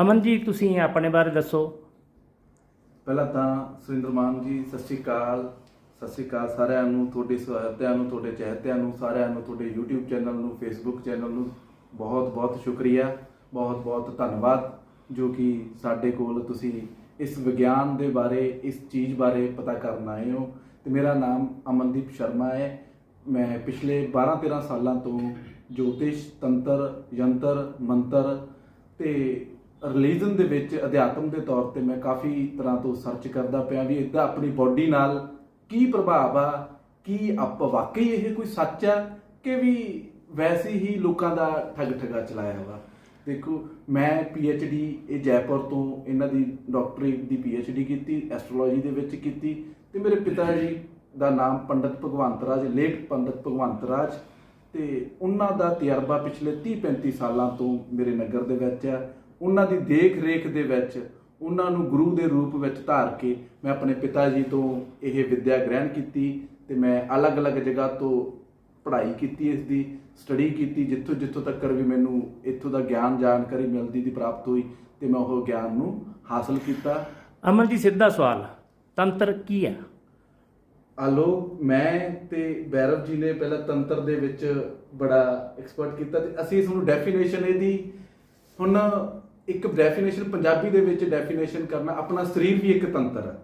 ਅਮਨ ਜੀ ਤੁਸੀਂ ਆਪਣੇ ਬਾਰੇ ਦੱਸੋ। ਪਹਿਲਾਂ ਤਾਂ ਸੁਰਿੰਦਰ ਮਾਨ ਜੀ, ਸਤਿ ਸ਼੍ਰੀ ਅਕਾਲ। ਸਤਿ ਸ਼੍ਰੀ ਅਕਾਲ ਸਾਰਿਆਂ ਨੂੰ, ਤੁਹਾਡੇ ਸਵਾਗਤਿਆਂ ਨੂੰ, ਤੁਹਾਡੇ ਚਹਿਤਿਆਂ ਨੂੰ, ਸਾਰਿਆਂ ਨੂੰ, ਤੁਹਾਡੇ YouTube ਚੈਨਲ ਨੂੰ, Facebook ਚੈਨਲ ਨੂੰ ਬਹੁਤ ਬਹੁਤ ਸ਼ੁਕਰੀਆ, ਬਹੁਤ ਬਹੁਤ ਧੰਨਵਾਦ, ਜੋ ਕਿ ਸਾਡੇ ਕੋਲ ਤੁਸੀਂ ਇਸ ਵਿਗਿਆਨ ਦੇ ਬਾਰੇ, ਇਸ ਚੀਜ਼ ਬਾਰੇ ਪਤਾ ਕਰਨ ਆਏ ਹੋ। ਤੇ ਮੇਰਾ ਨਾਮ ਅਮਨਦੀਪ ਸ਼ਰਮਾ ਹੈ। ਮੈਂ ਪਿਛਲੇ 12-13 ਸਾਲਾਂ ਤੋਂ ਜੋਤਿਸ਼, ਤੰਤਰ, ਯੰਤਰ, ਮੰਤਰ ਤੇ ਰਿਲੀਜਨ ਦੇ ਵਿੱਚ ਅਧਿਆਤਮ ਦੇ ਤੌਰ ਤੇ ਮੈਂ ਕਾਫੀ ਤਰ੍ਹਾਂ ਤੋਂ ਸਰਚ ਕਰਦਾ ਪਿਆ ਵੀ ਇਹਦਾ ਆਪਣੀ ਬਾਡੀ ਨਾਲ ਕੀ ਪ੍ਰਭਾਵ ਆ, ਕੀ ਆਪ ਵਾਕਈ ਇਹ ਕੋਈ ਸੱਚ ਆ ਕਿ ਵੀ ਵੈਸੇ ਹੀ ਲੋਕਾਂ ਦਾ ਠੱਗ ਠਗਾ ਚਲਾਇਆ ਵਾ? ਦੇਖੋ, ਮੈਂ ਡੀ ਇਹ ਜੈਪੁਰ ਤੋਂ ਇਹਨਾਂ ਦੀ ਡਾਕਟਰੀ ਦੀ ਡੀ ਕੀਤੀ ਐਸਟ੍ਰੋਲੋਜੀ ਦੇ ਵਿੱਚ ਕੀਤੀ ਤੇ ਮੇਰੇ ਪਿਤਾ ਜੀ ਦਾ ਨਾਮ ਪੰਡਤ ਭਗਵੰਤ ਰਾਜ ਲੇਟ ਪੰਡਤ ਭਗਵੰਤ ਰਾਜ ਤੇ ਉਹਨਾਂ ਦਾ ਤਜਰਬਾ ਪਿਛਲੇ 30 35 ਸਾਲਾਂ ਤੋਂ ਮੇਰੇ ਨਗਰ ਦੇ ਵਿੱਚ ਆ। ਉਹਨਾਂ ਦੀ ਦੇਖ ਰੇਖ ਦੇ ਵਿੱਚ ਉਹਨਾਂ ਨੂੰ ਗੁਰੂ ਦੇ ਰੂਪ ਵਿੱਚ ਧਾਰ ਕੇ ਮੈਂ ਆਪਣੇ ਪਿਤਾ ਜੀ ਤੋਂ ਇਹ ਵਿੱਦਿਆ ਗ੍ਰਹਿਣ ਕੀਤੀ ਤੇ ਮੈਂ ਅਲੱਗ-ਅਲੱਗ ਜਗ੍ਹਾ ਤੋਂ ਪੜ੍ਹਾਈ ਕੀਤੀ ਇਸ ਦੀ ਸਟੱਡੀ ਕੀਤੀ ਜਿੱਥੋਂ ਜਿੱਥੋਂ ਤੱਕ ਵੀ ਮੈਨੂੰ ਇੱਥੋਂ ਦਾ ਗਿਆਨ ਜਾਣਕਾਰੀ ਮਿਲਦੀ ਦੀ ਪ੍ਰਾਪਤ ਹੋਈ ਤੇ ਮੈਂ ਉਹ ਗਿਆਨ ਨੂੰ ਹਾਸਲ ਕੀਤਾ। ਅਮਨ ਜੀ ਸਿੱਧਾ ਸਵਾਲ ਤੰਤਰ ਕੀ ਹੈ? ਆਲੋ ਮੈਂ ਤੇ ਬੈਰਵ ਜੀ ਨੇ ਪਹਿਲਾਂ ਤੰਤਰ ਦੇ ਵਿੱਚ ਬੜਾ ਐਕਸਪਰਟ ਕੀਤਾ ਤੇ ਅਸੀਂ ਤੁਹਾਨੂੰ ਡੈਫੀਨੇਸ਼ਨ ਇਹਦੀ ਹੁਣ ਇੱਕ ਡੈਫੀਨੇਸ਼ਨ ਪੰਜਾਬੀ ਦੇ ਵਿੱਚ ਡੈਫੀਨੇਸ਼ਨ ਕਰਨਾ, ਆਪਣਾ ਸਰੀਰ ਵੀ ਇੱਕ ਤੰਤਰ ਹੈ।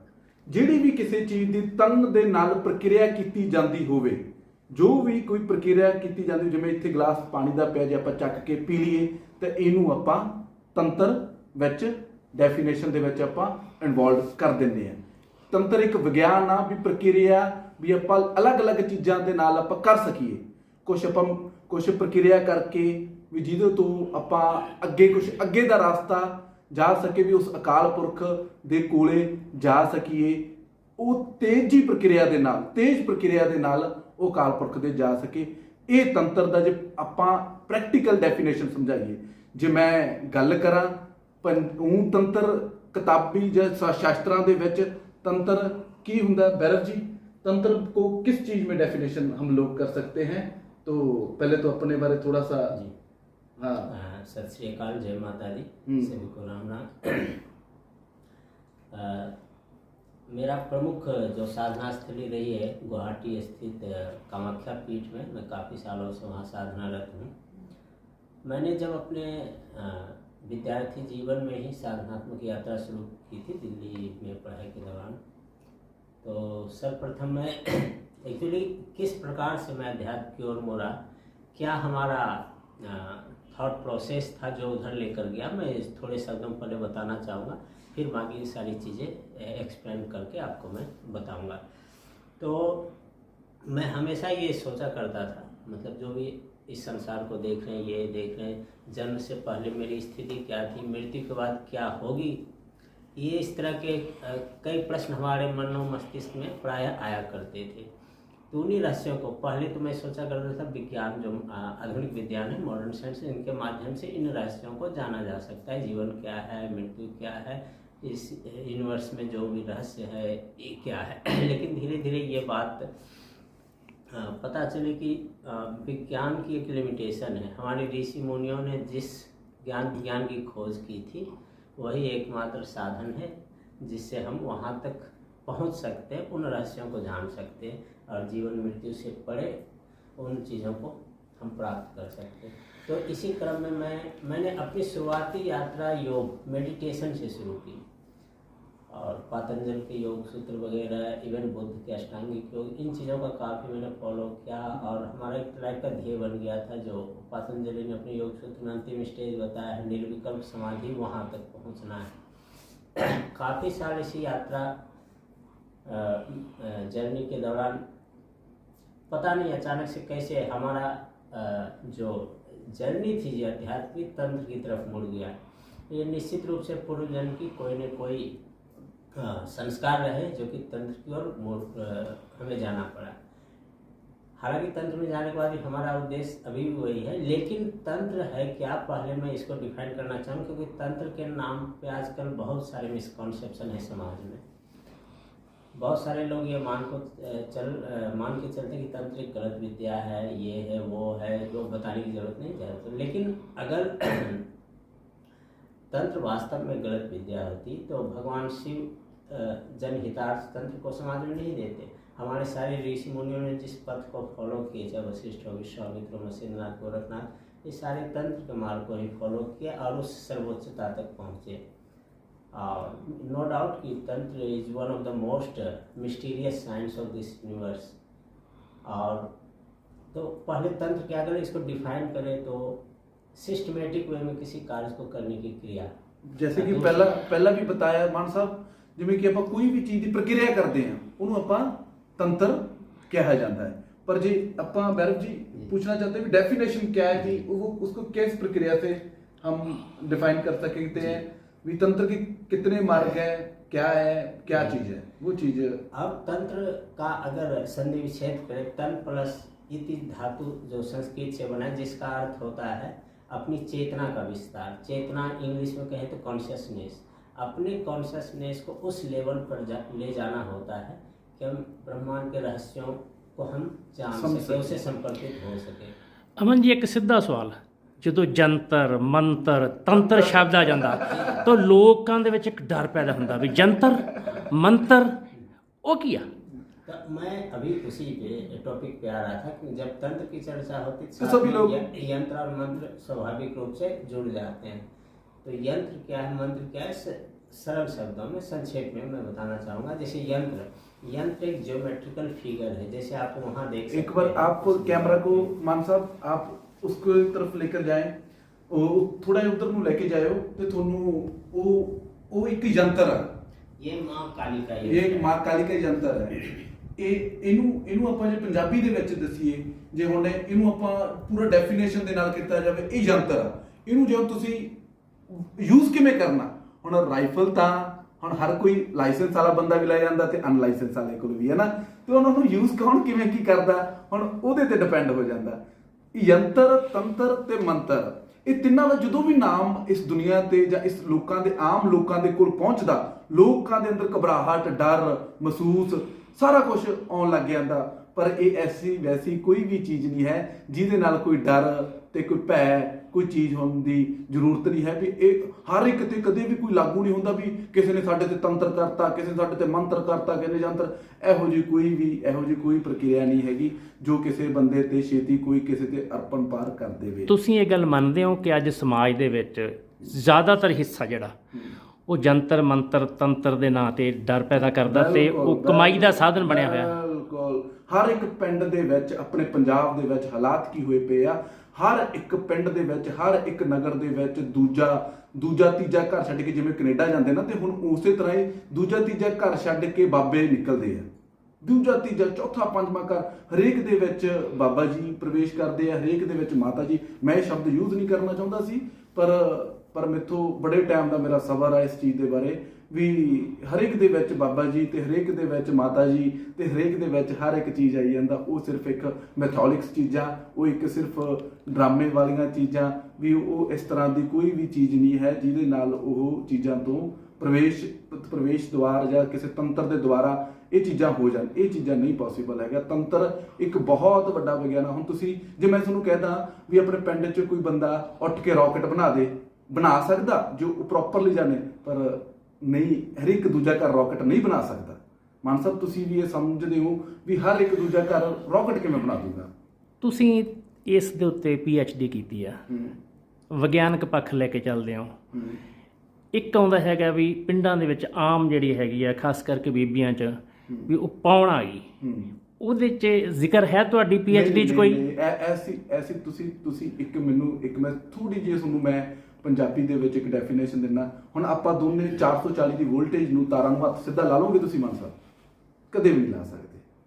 ਜਿਹੜੀ ਵੀ ਕਿਸੇ ਚੀਜ਼ ਦੀ ਤਨ ਦੇ ਨਾਲ ਪ੍ਰਕਿਰਿਆ ਕੀਤੀ ਜਾਂਦੀ ਹੋਵੇ, ਜੋ ਵੀ ਕੋਈ ਪ੍ਰਕਿਰਿਆ ਕੀਤੀ ਜਾਂਦੀ ਜਿਵੇਂ ਇੱਥੇ ਗਲਾਸ ਪਾਣੀ ਦਾ ਪਿਆ ਜੇ ਆਪਾਂ ਚੱਕ ਕੇ ਪੀ ਲਈਏ, ਤਾਂ ਇਹਨੂੰ ਆਪਾਂ ਤੰਤਰ ਵਿੱਚ ਡੈਫੀਨੇਸ਼ਨ ਦੇ ਵਿੱਚ ਆਪਾਂ ਇਨਵੋਲਵ ਕਰ ਦਿੰਦੇ ਆ ਤੰਤਰ ਇੱਕ ਵਿਗਿਆਨ ਆ ਵੀ ਪ੍ਰਕਿਰਿਆ ਵੀ ਆਪਾਂ ਅਲੱਗ-ਅਲੱਗ ਚੀਜ਼ਾਂ ਦੇ ਨਾਲ ਆਪਾਂ ਕਰ ਸਕੀਏ। ਕੁਝ ਆਪਾਂ ਕੁਝ ਪ੍ਰਕਿਰਿਆ ਕਰਕੇ ਵੀ ਜਿਹਦੇ ਤੋਂ ਆਪਾਂ ਅੱਗੇ ਕੁਝ ਅੱਗੇ ਦਾ ਰਸਤਾ ਜਾ ਸਕੇ ਵੀ ਉਸ ਅਕਾਲ ਪੁਰਖ ਦੇ ਕੋਲੇ ਜਾ ਸਕੀਏ ਉਹ ਤੇਜ਼ੀ ਪ੍ਰਕਿਰਿਆ ਦੇ ਨਾਲ ਤੇਜ਼ ਪ੍ਰਕਿਰਿਆ ਦੇ ਨਾਲ ਉਹ ਅਕਾਲ ਪੁਰਖ ਦੇ ਜਾ ਸਕੇ ਇਹ ਤੰਤਰ ਦਾ ਜੇ ਆਪਾਂ ਪ੍ਰੈਕਟੀਕਲ ਡੈਫੀਨੇਸ਼ਨ ਸਮਝਾਈਏ ਜੇ ਮੈਂ ਗੱਲ ਕਰਾਂ ਉਹ ਤੰਤਰ ਕਿਤਾਬੀ ਜਾਂ ਸ਼ਾ- ਸ਼ਾਸਤਰਾਂ ਦੇ ਵਿੱਚ तंत्र की ਹੁੰਦਾ भैरव जी तंत्र को किस चीज में डेफिनेशन हम लोग कर सकते हैं तो पहले तो अपने बारे थोड़ा सा जी हाँ। सत श्रीकाल जय माता दी हम्म। सभी को राम राम। मेरा प्रमुख जो साधना स्थली रही है गुवाहाटी स्थित कामाख्या पीठ में मैं काफ़ी सालों से वहाँ साधनारत हूँ। मैंने जब अपने विद्यार्थी जीवन में ही साधनात्मक यात्रा शुरू की थी दिल्ली में पढ़ाई के दौरान तो सर्वप्रथम मैं एक्चुअली किस प्रकार से मैं अध्यात्म की ओर मोड़ा क्या हमारा थॉट प्रोसेस था जो उधर लेकर गया। मैं थोड़े शब्दों पहले बताना चाहूँगा, फिर बाकी सारी चीज़ें एक्सप्लेन करके आपको मैं बताऊँगा। तो मैं हमेशा ये सोचा करता था मतलब जो भी इस संसार को देख रहे हैं, ये देख रहे हैं, जन्म से पहले मेरी स्थिति क्या थी, मृत्यु के बाद क्या होगी, ये इस तरह के कई प्रश्न हमारे मनो मस्तिष्क में प्राय आया करते थे। तो उन्हीं रहस्यों को। पहले तो मैं सोचा करता था विज्ञान जो आधुनिक विज्ञान है मॉडर्न साइंस इनके माध्यम से इन रहस्यों को जाना जा सकता है। जीवन क्या है, मृत्यु क्या है, इस यूनिवर्स में जो भी रहस्य है, ये क्या है। लेकिन धीरे धीरे ये बात पता चले कि विज्ञान की एक लिमिटेशन है। हमारे ऋषि मुनियों ने जिस ज्ञान, विज्ञान की खोज की थी, वही एकमात्र साधन है, जिससे हम वहाँ तक पहुँच सकते हैं, उन रहस्यों को जान सकते हैं और जीवन मृत्यु से परे उन चीज़ों को हम प्राप्त कर सकते हैं। तो इसी क्रम में मैं, मैंने अपनी शुरुआती यात्रा योग मेडिटेशन से शुरू की। और पतंजल के योग सूत्र वगैरह इवन बुद्ध के अष्टांगिक योग, इन चीज़ों का काफ़ी मैंने फॉलो किया और हमारा एक लाइफ का ध्येय बन गया था जो पतंजलि ने अपने योग सूत्र में अंतिम स्टेज बताया है, निर्विकल्प समाधि वहाँ तक पहुँचना है। काफ़ी साल इसी यात्रा जर्नी के दौरान पता नहीं अचानक से कैसे हमारा जो जर्नी थी जो आध्यात्मिक तंत्र की तरफ़ मुड़ गया। ये निश्चित रूप से पूर्व जन्म की कोई न कोई संस्कार रहे जो कि तंत्र की ओर हमें जाना पड़ा। हालाँकि तंत्र में जाने के बाद भी हमारा उद्देश्य अभी भी वही है, लेकिन तंत्र है क्या पहले मैं इसको डिफाइन करना चाहूँ? क्योंकि तंत्र के नाम पे आजकल बहुत सारे मिसकॉन्सेप्शन है समाज में। बहुत सारे लोग ये मान को चल मान के चलते कि तंत्र एक गलत विद्या है, ये है, वो है, जो बताने की ज़रूरत नहीं ज़्यादा लेकिन अगर तंत्र वास्तव में गलत विद्या होती तो भगवान शिव जनहितार्थ तंत्र को समाज में नहीं देते। हमारे सारे ऋषि मुनियों ने जिस पथ को फॉलो किए, चाहे वशिष्ठ हो विश्वामित्र मसीन्द्रनाथ गोरखनाथ, ये सारे तंत्र के मार्ग को ही फॉलो किया और उस सर्वोच्चता तक पहुँचे। और नो डाउट कि tantra is one of the most mysterious science of this universe और तो पहले तंत्र क्या करें इसको डिफाइन करें तो सिस्टमेटिक वे में किसी कार्य को करने की क्रिया ਜੈਸੇ ਕਿ ਪਹਿਲਾਂ ਪਹਿਲਾਂ ਵੀ ਬਤਾਇਆ ਮਾਨ ਸਾਹਿਬ ਜਿਵੇਂ ਕਿ ਆਪਾਂ ਕੋਈ ਵੀ ਚੀਜ਼ ਦੀ ਪ੍ਰਕਿਰਿਆ ਕਰਦੇ ਹਾਂ ਉਹਨੂੰ ਆਪਾਂ ਤੰਤਰ ਕਿਹਾ ਜਾਂਦਾ ਹੈ ਪਰ ਜੇ ਆਪਾਂ ਬੈਰਵ ਜੀ पूछना चाहते हैं कि डेफिनेशन क्या है कि वो उसको किस प्रक्रिया से हम डिफाइन कर सकते हैं भी तंत्र के कितने मार्ग हैं क्या है क्या हम्म। चीज़ है? वो चीज़ है अब तंत्र का अगर संधि विच्छेद करें तन प्लस इति धातु जो संस्कृत से बना है जिसका अर्थ होता है अपनी चेतना का विस्तार। चेतना इंग्लिश में कहें तो कॉन्शियसनेस अपने कॉन्शियसनेस को उस लेवल पर जा, ले जाना होता है कि हम ब्रह्मांड के रहस्यों को हम जान सके उसे संपर्कित हो सके। अमन जी एक सीधा सवाल है। ਜਦੋਂ ਜੰਤਰ ਮੰਤਰ ਤੰਤਰ ਸ਼ਬਦ ਆ ਜਾਂਦਾ ਤਾਂ ਲੋਕਾਂ ਦੇ ਵਿੱਚ ਇੱਕ ਡਰ ਪੈਦਾ ਹੁੰਦਾ ਵੀ ਜੰਤਰ ਮੰਤਰ ਉਹ ਕੀ ਆ तो मैं अभी उसी पे टॉपिक पे आ रहा था कि जब तंत्र की चर्चा होती तो साथ सभी में लोग- य- यंत्र और मंत्र स्वाभाविक रूप से जुड़ जाते हैं तो यंत्र क्या है मंत्र क्या है स- सरल शब्दों में संक्षेप में मैं बताना चाहूंगा जैसे यंत्र यंत्र एक ज्योमेट्रिकल फिगर है जैसे आप वहाँ देख एक बार सकते हैं। आप कैमरा को मान साहब आप उसको तरफ लेकर जाएं ਉਹ ਥੋੜਾ ਜਿਹਾ ਉਧਰ ਨੂੰ ਲੈ ਕੇ ਜਾਇਓ ਤੇ ਤੁਹਾਨੂੰ ਉਹ ਉਹ ਇੱਕ ਯੰਤਰ ਆ ये माँ काली का ਇਹ यंत्र ਇੱਕ है। ਮਾਂ ਕਾਲੀ ਦਾ ਯੰਤਰ ਹੈ ਇਹ ਇਹਨੂੰ ਇਹਨੂੰ ਆਪਾਂ ਜੇ ਪੰਜਾਬੀ ਦੇ ਵਿੱਚ ਦਸੀਏ ਜੇ ਹੁਣ ਇਹਨੂੰ ਆਪਾਂ ਪੂਰਾ ਡੈਫੀਨੇਸ਼ਨ ਦੇ ਨਾਲ ਕੀਤਾ ਜਾਵੇ ਇਹ ਯੰਤਰ ਆ ਇਹਨੂੰ ਜੇ ਤੁਸੀਂ ਯੂਜ਼ ਕਿਵੇਂ ਕਰਨਾ ਹੁਣ ਰਾਈਫਲ ਤਾਂ ਹੁਣ ਹਰ ਕੋਈ ਲਾਇਸੈਂਸ ਵਾਲਾ ਬੰਦਾ ਵੀ ਲੈ ਜਾਂਦਾ ਤੇ ਅਨਲਾਇਸੈਂਸ ਵਾਲੇ ਕੋਲ ਵੀ ਹੈ ਨਾ ਤੇ ਉਹਨਾਂ ਨੂੰ ਯੂਜ਼ ਕੌਣ ਕਿਵੇਂ ਕੀ ਕਰਦਾ ਹੁਣ ਉਹਦੇ ਤੇ ਡਿਪੈਂਡ ਹੋ ਜਾਂਦਾ ਯੰਤਰ, ਤੰਤਰ ਤੇ ਮੰਤਰ। ਇਹ ਤਿੰਨਾਂ ਦਾ ਜਦੋਂ ਵੀ ਨਾਮ ਇਸ ਦੁਨੀਆ ਤੇ ਜਾਂ ਇਸ ਲੋਕਾਂ ਦੇ, ਆਮ ਲੋਕਾਂ ਦੇ ਕੋਲ ਪਹੁੰਚਦਾ, ਲੋਕਾਂ ਦੇ ਅੰਦਰ ਘਬਰਾਹਟ, ਡਰ, ਮਹਿਸੂਸ, ਸਾਰਾ ਕੁਝ ਆਉਣ ਲੱਗ ਜਾਂਦਾ। ਪਰ ਇਹ ਐਸੀ ਵੈਸੀ ਕੋਈ ਵੀ ਚੀਜ਼ ਨਹੀਂ ਹੈ ਜਿਹਦੇ ਨਾਲ ਕੋਈ ਡਰ ਤੇ ਕੋਈ ਭੈ ਕੋਈ ਚੀਜ਼ ਹੋਣ ਦੀ ਜ਼ਰੂਰਤ ਨਹੀਂ ਹੈ ਵੀ ਇਹ ਹਰ ਇੱਕ ਤੇ ਕਦੇ ਵੀ ਕੋਈ ਲਾਗੂ ਨਹੀਂ ਹੁੰਦਾ ਵੀ ਕਿਸੇ ਨੇ ਸਾਡੇ ਤੇ ਤੰਤਰ ਕਰਤਾ ਕਿਸੇ ਨੇ ਸਾਡੇ ਤੇ ਮੰਤਰ ਕਰਤਾ ਕਿਸੇ ਨੇ ਜੰਤਰ ਇਹੋ ਜਿਹੀ ਕੋਈ ਵੀ ਇਹੋ ਜਿਹੀ ਕੋਈ ਪ੍ਰਕਿਰਿਆ ਨਹੀਂ ਹੈਗੀ ਜੋ ਕਿਸੇ ਬੰਦੇ ਤੇ ਛੇਤੀ ਕੋਈ ਕਿਸੇ ਤੇ ਅਰਪਣ ਪਾਰ ਕਰ ਦੇਵੇ। ਤੁਸੀਂ ਇਹ ਗੱਲ ਮੰਨਦੇ ਹੋ ਕਿ ਅੱਜ ਸਮਾਜ ਦੇ ਵਿੱਚ ਜ਼ਿਆਦਾਤਰ ਹਿੱਸਾ ਜਿਹੜਾ ਉਹ ਜੰਤਰ ਮੰਤਰ ਤੰਤਰ ਦੇ ਨਾਂ ਤੇ ਡਰ ਪੈਦਾ ਕਰਦਾ ਤੇ ਉਹ ਕਮਾਈ ਦਾ ਸਾਧਨ ਬਣਿਆ ਹੋਇਆ। ਬਿਲਕੁਲ। ਹਰ ਇੱਕ ਪਿੰਡ ਦੇ ਵਿੱਚ ਆਪਣੇ ਪੰਜਾਬ ਦੇ ਵਿੱਚ ਹਾਲਾਤ ਕੀ ਹੋਏ ਪਏ ਆ ਹਰ ਇੱਕ ਪਿੰਡ ਦੇ ਵਿੱਚ, ਹਰ ਇੱਕ ਨਗਰ ਦੇ ਵਿੱਚ ਦੂਜਾ ਦੂਜਾ ਤੀਜਾ ਘਰ ਛੱਡ ਕੇ ਜਿਵੇਂ ਕੈਨੇਡਾ ਜਾਂਦੇ ਨਾ, ਤੇ ਹੁਣ ਉਸੇ ਤਰ੍ਹਾਂ ਹੀ ਦੂਜਾ ਤੀਜਾ ਘਰ ਛੱਡ ਕੇ ਬਾਬੇ ਨਿਕਲਦੇ ਆ। ਦੂਜਾ ਤੀਜਾ, ਚੌਥਾ, ਪੰਜਵਾਂ ਘਰ ਹਰੇਕ ਦੇ ਵਿੱਚ ਬਾਬਾ ਜੀ ਪ੍ਰਵੇਸ਼ ਕਰਦੇ ਆ, ਹਰੇਕ ਦੇ ਵਿੱਚ ਮਾਤਾ ਜੀ। ਮੈਂ ਇਹ ਸ਼ਬਦ ਯੂਜ਼ ਨਹੀਂ ਕਰਨਾ ਚਾਹੁੰਦਾ ਸੀ, ਪਰ ਪਰ ਮੇਥੋਂ ਬੜੇ ਟਾਈਮ ਦਾ ਮੇਰਾ ਸਬਰ ਆ ਇਸ ਚੀਜ਼ ਦੇ ਬਾਰੇ। ਵੀ ਹਰੇਕ ਦੇ ਵਿੱਚ ਬਾਬਾ ਜੀ ਤੇ ਹਰੇਕ ਦੇ ਵਿੱਚ ਮਾਤਾ ਜੀ ਤੇ ਹਰੇਕ ਦੇ ਵਿੱਚ ਹਰ ਇੱਕ ਚੀਜ਼ ਆਈ ਜਾਂਦਾ, ਉਹ ਸਿਰਫ ਇੱਕ ਮੈਥੋਲਿਕਸ ਚੀਜ਼ਾਂ, ਉਹ ਇੱਕ ਸਿਰਫ ਡਰਾਮੇ ਵਾਲੀਆਂ ਚੀਜ਼ਾਂ, ਵੀ ਉਹ ਇਸ ਤਰ੍ਹਾਂ ਦੀ ਕੋਈ ਵੀ ਚੀਜ਼ ਨਹੀਂ ਹੈ ਜਿਹਦੇ ਨਾਲ ਉਹ ਚੀਜ਼ਾਂ ਤੋਂ ਪ੍ਰਵੇਸ਼ ਪ੍ਰਵੇਸ਼ ਦੁਆਰ ਜਾਂ ਕਿਸੇ ਤੰਤਰ ਦੇ ਦੁਆਰਾ ਇਹ ਚੀਜ਼ਾਂ ਹੋ ਜਾਣ। ਇਹ ਚੀਜ਼ਾਂ ਨਹੀਂ ਪੋਸੀਬਲ ਹੈਗਾ। ਤੰਤਰ ਇੱਕ ਬਹੁਤ ਵੱਡਾ ਵਿਗਿਆਨ ਹੁਣ ਤੁਸੀਂ, ਜੇ ਮੈਂ ਤੁਹਾਨੂੰ ਕਹਿਦਾ ਵੀ ਆਪਣੇ ਪਿੰਡ 'ਚ ਕੋਈ ਬੰਦਾ ਉੱਠ ਕੇ ਰਾਕਟ ਬਣਾ ਦੇ, ਬਣਾ ਸਕਦਾ ਜੋ ਪ੍ਰੋਪਰਲੀ ਜਾਣੇ, ਪਰ ਨਹੀਂ ਹਰ ਇੱਕ ਦੂਜਾ ਘਰ ਰਾਕਟ ਨਹੀਂ ਬਣਾ ਸਕਦਾ। ਮਾਨ ਸਾਹਿਬ ਤੁਸੀਂ ਵੀ ਇਹ ਸਮਝਦੇ ਹੋ ਵੀ ਹਰ ਇੱਕ ਦੂਜਾ ਘਰ ਰਾਕਟ ਕਿਵੇਂ ਬਣਾ ਦੂਗਾ? ਤੁਸੀਂ ਇਸ ਦੇ ਉੱਤੇ ਪੀ ਐਚ ਡੀ ਕੀਤੀ ਆ। ਵਿਗਿਆਨਕ ਪੱਖ ਲੈ ਕੇ ਚੱਲਦੇ ਹੋ। ਇੱਕ ਆਉਂਦਾ ਹੈਗਾ ਵੀ ਪਿੰਡਾਂ ਦੇ ਵਿੱਚ ਆਮ ਜਿਹੜੀ ਹੈਗੀ ਆ ਖਾਸ ਕਰਕੇ ਬੀਬੀਆਂ 'ਚ ਵੀ ਉਹ ਪਾਉਣ ਆ ਗਈ ਉਹਦੇ 'ਚ ਜ਼ਿਕਰ ਹੈ ਤੁਹਾਡੀ ਪੀ ਐਚ ਡੀ 'ਚ ਕੋਈ? ਐਸੀ ਐਸੀ ਤੁਸੀਂ ਤੁਸੀਂ ਇੱਕ ਮੈਨੂੰ ਇੱਕ ਮੈਂ ਥੋੜੀ ਜਿਹੀ ਤੁਹਾਨੂੰ ਮੈਂ ਪੰਜਾਬੀ ਦੇ ਵਿੱਚ ਇੱਕ ਡੈਫੀਨੇਸ਼ਨ ਦਿੰਨਾ ਹੁਣ ਆਪਾਂ ਦੋਨੇ 440 ਦੀ ਵੋਲਟੇਜ ਨੂੰ ਤਾਰਾਂ ਨੂੰ ਹੱਥ ਸਿੱਧਾ ਲਾ ਲਓਗੇ ਤੁਸੀਂ ਮਾਨ ਸਾਹਿਬ? ਕਦੇ ਵੀ ਨਹੀਂ ਲਾ ਸਕਦੇ।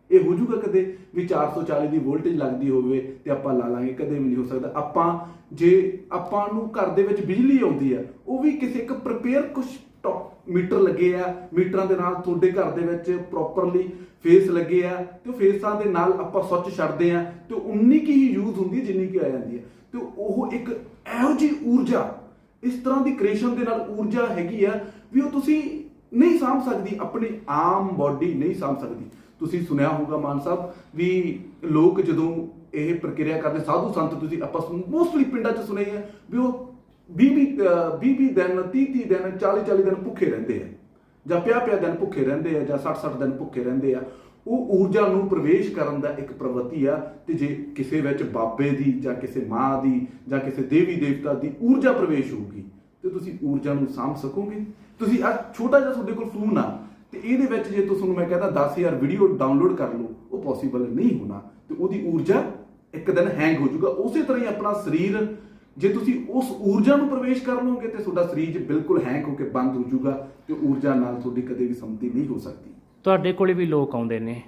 ਇਹ ਹੋ ਜਾਊਗਾ ਕਦੇ ਵੀ 440 ਦੀ ਵੋਲਟੇਜ ਲੱਗਦੀ ਹੋਵੇ ਤੇ ਆਪਾਂ ਲਾ ਲਾਂਗੇ, ਕਦੇ ਵੀ ਨਹੀਂ ਹੋ ਸਕਦਾ। ਆਪਾਂ ਜੇ ਆਪਾਂ ਨੂੰ ਘਰ ਦੇ ਵਿੱਚ ਬਿਜਲੀ ਆਉਂਦੀ ਆ, ਉਹ ਵੀ ਕਿਸੇ ਇੱਕ ਪ੍ਰਪੇਅਰ ਕੁਝ ਮੀਟਰ ਲੱਗੇ ਆ, ਮੀਟਰਾਂ ਦੇ ਨਾਲ ਤੁਹਾਡੇ ਘਰ ਦੇ ਵਿੱਚ ਪ੍ਰੋਪਰਲੀ ਫੇਸ ਲੱਗੇ ਆ ਤੇ ਉਹ ਫੇਸਾਂ ਦੇ ਨਾਲ ਆਪਾਂ ਸੁੱਚ ਛੱਡਦੇ ਆ ਤੇ ਉਨੀ ਕੀ ਹੀ ਯੂਜ਼ ਹੁੰਦੀ ਜਿੰਨੀ ਕੀ ਆ ਜਾਂਦੀ ਹੈ ਤੇ ਉਹ ਇੱਕ ਇਹੋ ਜਿਹੀ ਊਰਜਾ ਇਸ ਤਰ੍ਹਾਂ ਦੀ ਕ੍ਰੀਏਸ਼ਨ ਦੇ ਨਾਲ ਊਰਜਾ ਹੈਗੀ ਆ ਵੀ ਉਹ ਤੁਸੀਂ ਨਹੀਂ ਸਾਂਭ ਸਕਦੀ, ਆਪਣੀ ਆਮ ਬਾਡੀ ਨਹੀਂ ਸਾਂਭ ਸਕਦੀ। ਤੁਸੀਂ ਸੁਣਿਆ ਹੋਊਗਾ ਮਾਨ ਸਾਹਿਬ ਵੀ ਲੋਕ ਜਦੋਂ ਇਹ ਪ੍ਰਕਿਰਿਆ ਕਰਦੇ, ਸਾਧੂ ਸੰਤ ਤੁਸੀਂ ਆਪਾਂ ਮੋਸਟਲੀ ਪਿੰਡਾਂ 'ਚ ਸੁਣੇ ਆ ਵੀ ਉਹ 20 20 20 ਦਿਨ 30 30 ਦਿਨ 40 40 ਦਿਨ ਭੁੱਖੇ ਰਹਿੰਦੇ ਆ। ਜਾਂ ਪਿਆ ਪਿਆ ਦਿਨ ਭੁੱਖੇ ਰਹਿੰਦੇ ਆ ਜਾਂ 60 60 ਦਿਨ ਭੁੱਖੇ ਰਹਿੰਦੇ ਆ। ਉਹ ਊਰਜਾ ਨੂੰ ਪ੍ਰਵੇਸ਼ ਕਰਨ ਦਾ ਇੱਕ ਪ੍ਰਵਤੀ ਆ, ਤੇ ਜੇ ਕਿਸੇ ਵਿੱਚ ਬਾਬੇ ਦੀ ਜਾਂ ਕਿਸੇ ਮਾਂ ਦੀ ਜਾਂ ਕਿਸੇ ਦੇਵੀ ਦੇਵਤਾ ਦੀ ਊਰਜਾ ਪ੍ਰਵੇਸ਼ ਹੋਊਗੀ, ਤੇ ਤੁਸੀਂ ਊਰਜਾ ਨੂੰ ਸਾਂਭ ਸਕੋਗੇ। ਤੁਸੀਂ ਆ ਛੋਟਾ ਜਿਹਾ ਤੁਹਾਡੇ ਕੋਲ ਫੋਨ ਆ, ਤੇ ਇਹਦੇ ਵਿੱਚ ਜੇ ਤੁਹਾਨੂੰ ਮੈਂ ਕਹਿੰਦਾ 10000 ਵੀਡੀਓ ਡਾਊਨਲੋਡ ਕਰ ਲਓ, ਉਹ ਪੋਸੀਬਲ ਨਹੀਂ ਹੋਣਾ, ਤੇ ਉਹਦੀ ਊਰਜਾ ਇੱਕ ਦਿਨ ਹੈਂਗ ਹੋ ਜਾਊਗਾ। ਉਸੇ ਤਰ੍ਹਾਂ ਹੀ ਆਪਣਾ ਸਰੀਰ, ਜੇ ਤੁਸੀਂ ਉਸ ਊਰਜਾ ਨੂੰ ਪ੍ਰਵੇਸ਼ ਕਰ ਲਓਗੇ, ਤੇ ਤੁਹਾਡਾ ਸਰੀਰ ਬਿਲਕੁਲ ਹੈਂਗ ਹੋ ਕੇ ਬੰਦ ਹੋ ਜਾਊਗਾ, ਤੇ ਊਰਜਾ ਨਾਲ ਤੁਹਾਡੀ ਕਦੇ ਵੀ ਸੰਮਤੀ ਨਹੀਂ ਹੋ ਸਕਦੀ। ਤੁਹਾਡੇ ਕੋਲੇ ਵੀ ਲੋਕ ਆਉਂਦੇ ਨੇ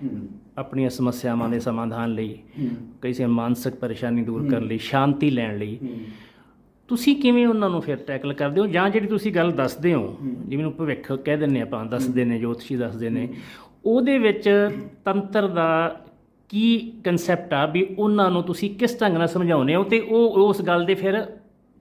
ਆਪਣੀਆਂ ਸਮੱਸਿਆਵਾਂ ਦੇ ਸਮਾਧਾਨ ਲਈ ਕਿਸੇ ਮਾਨਸਿਕ ਪਰੇਸ਼ਾਨੀ ਦੂਰ ਕਰਨ ਲਈ ਸ਼ਾਂਤੀ ਲੈਣ ਲਈ। ਤੁਸੀਂ ਕਿਵੇਂ ਉਹਨਾਂ ਨੂੰ ਫਿਰ ਟੈਕਲ ਕਰਦੇ ਹੋ? ਜਾਂ ਜਿਹੜੀ ਤੁਸੀਂ ਗੱਲ ਦੱਸਦੇ ਹੋ ਹੂੰ। ਜਿਵੇਂ ਨੂੰ ਭਵਿੱਖ ਕਹਿ ਦਿੰਨੇ ਆਪਾਂ ਦੱਸਦੇ ਨੇ ਜੋਤਸ਼ੀ ਦੱਸਦੇ ਨੇ ਉਹਦੇ ਵਿੱਚ ਤੰਤਰ ਦਾ ਕੀ ਕਨਸੈਪਟ ਆ ਵੀ ਉਹਨਾਂ ਨੂੰ ਤੁਸੀਂ ਕਿਸ ਢੰਗ ਨਾਲ ਸਮਝਾਉਂਦੇ ਹੋ ਤੇ ਉਹ ਉਸ ਗੱਲ ਦੇ ਫਿਰ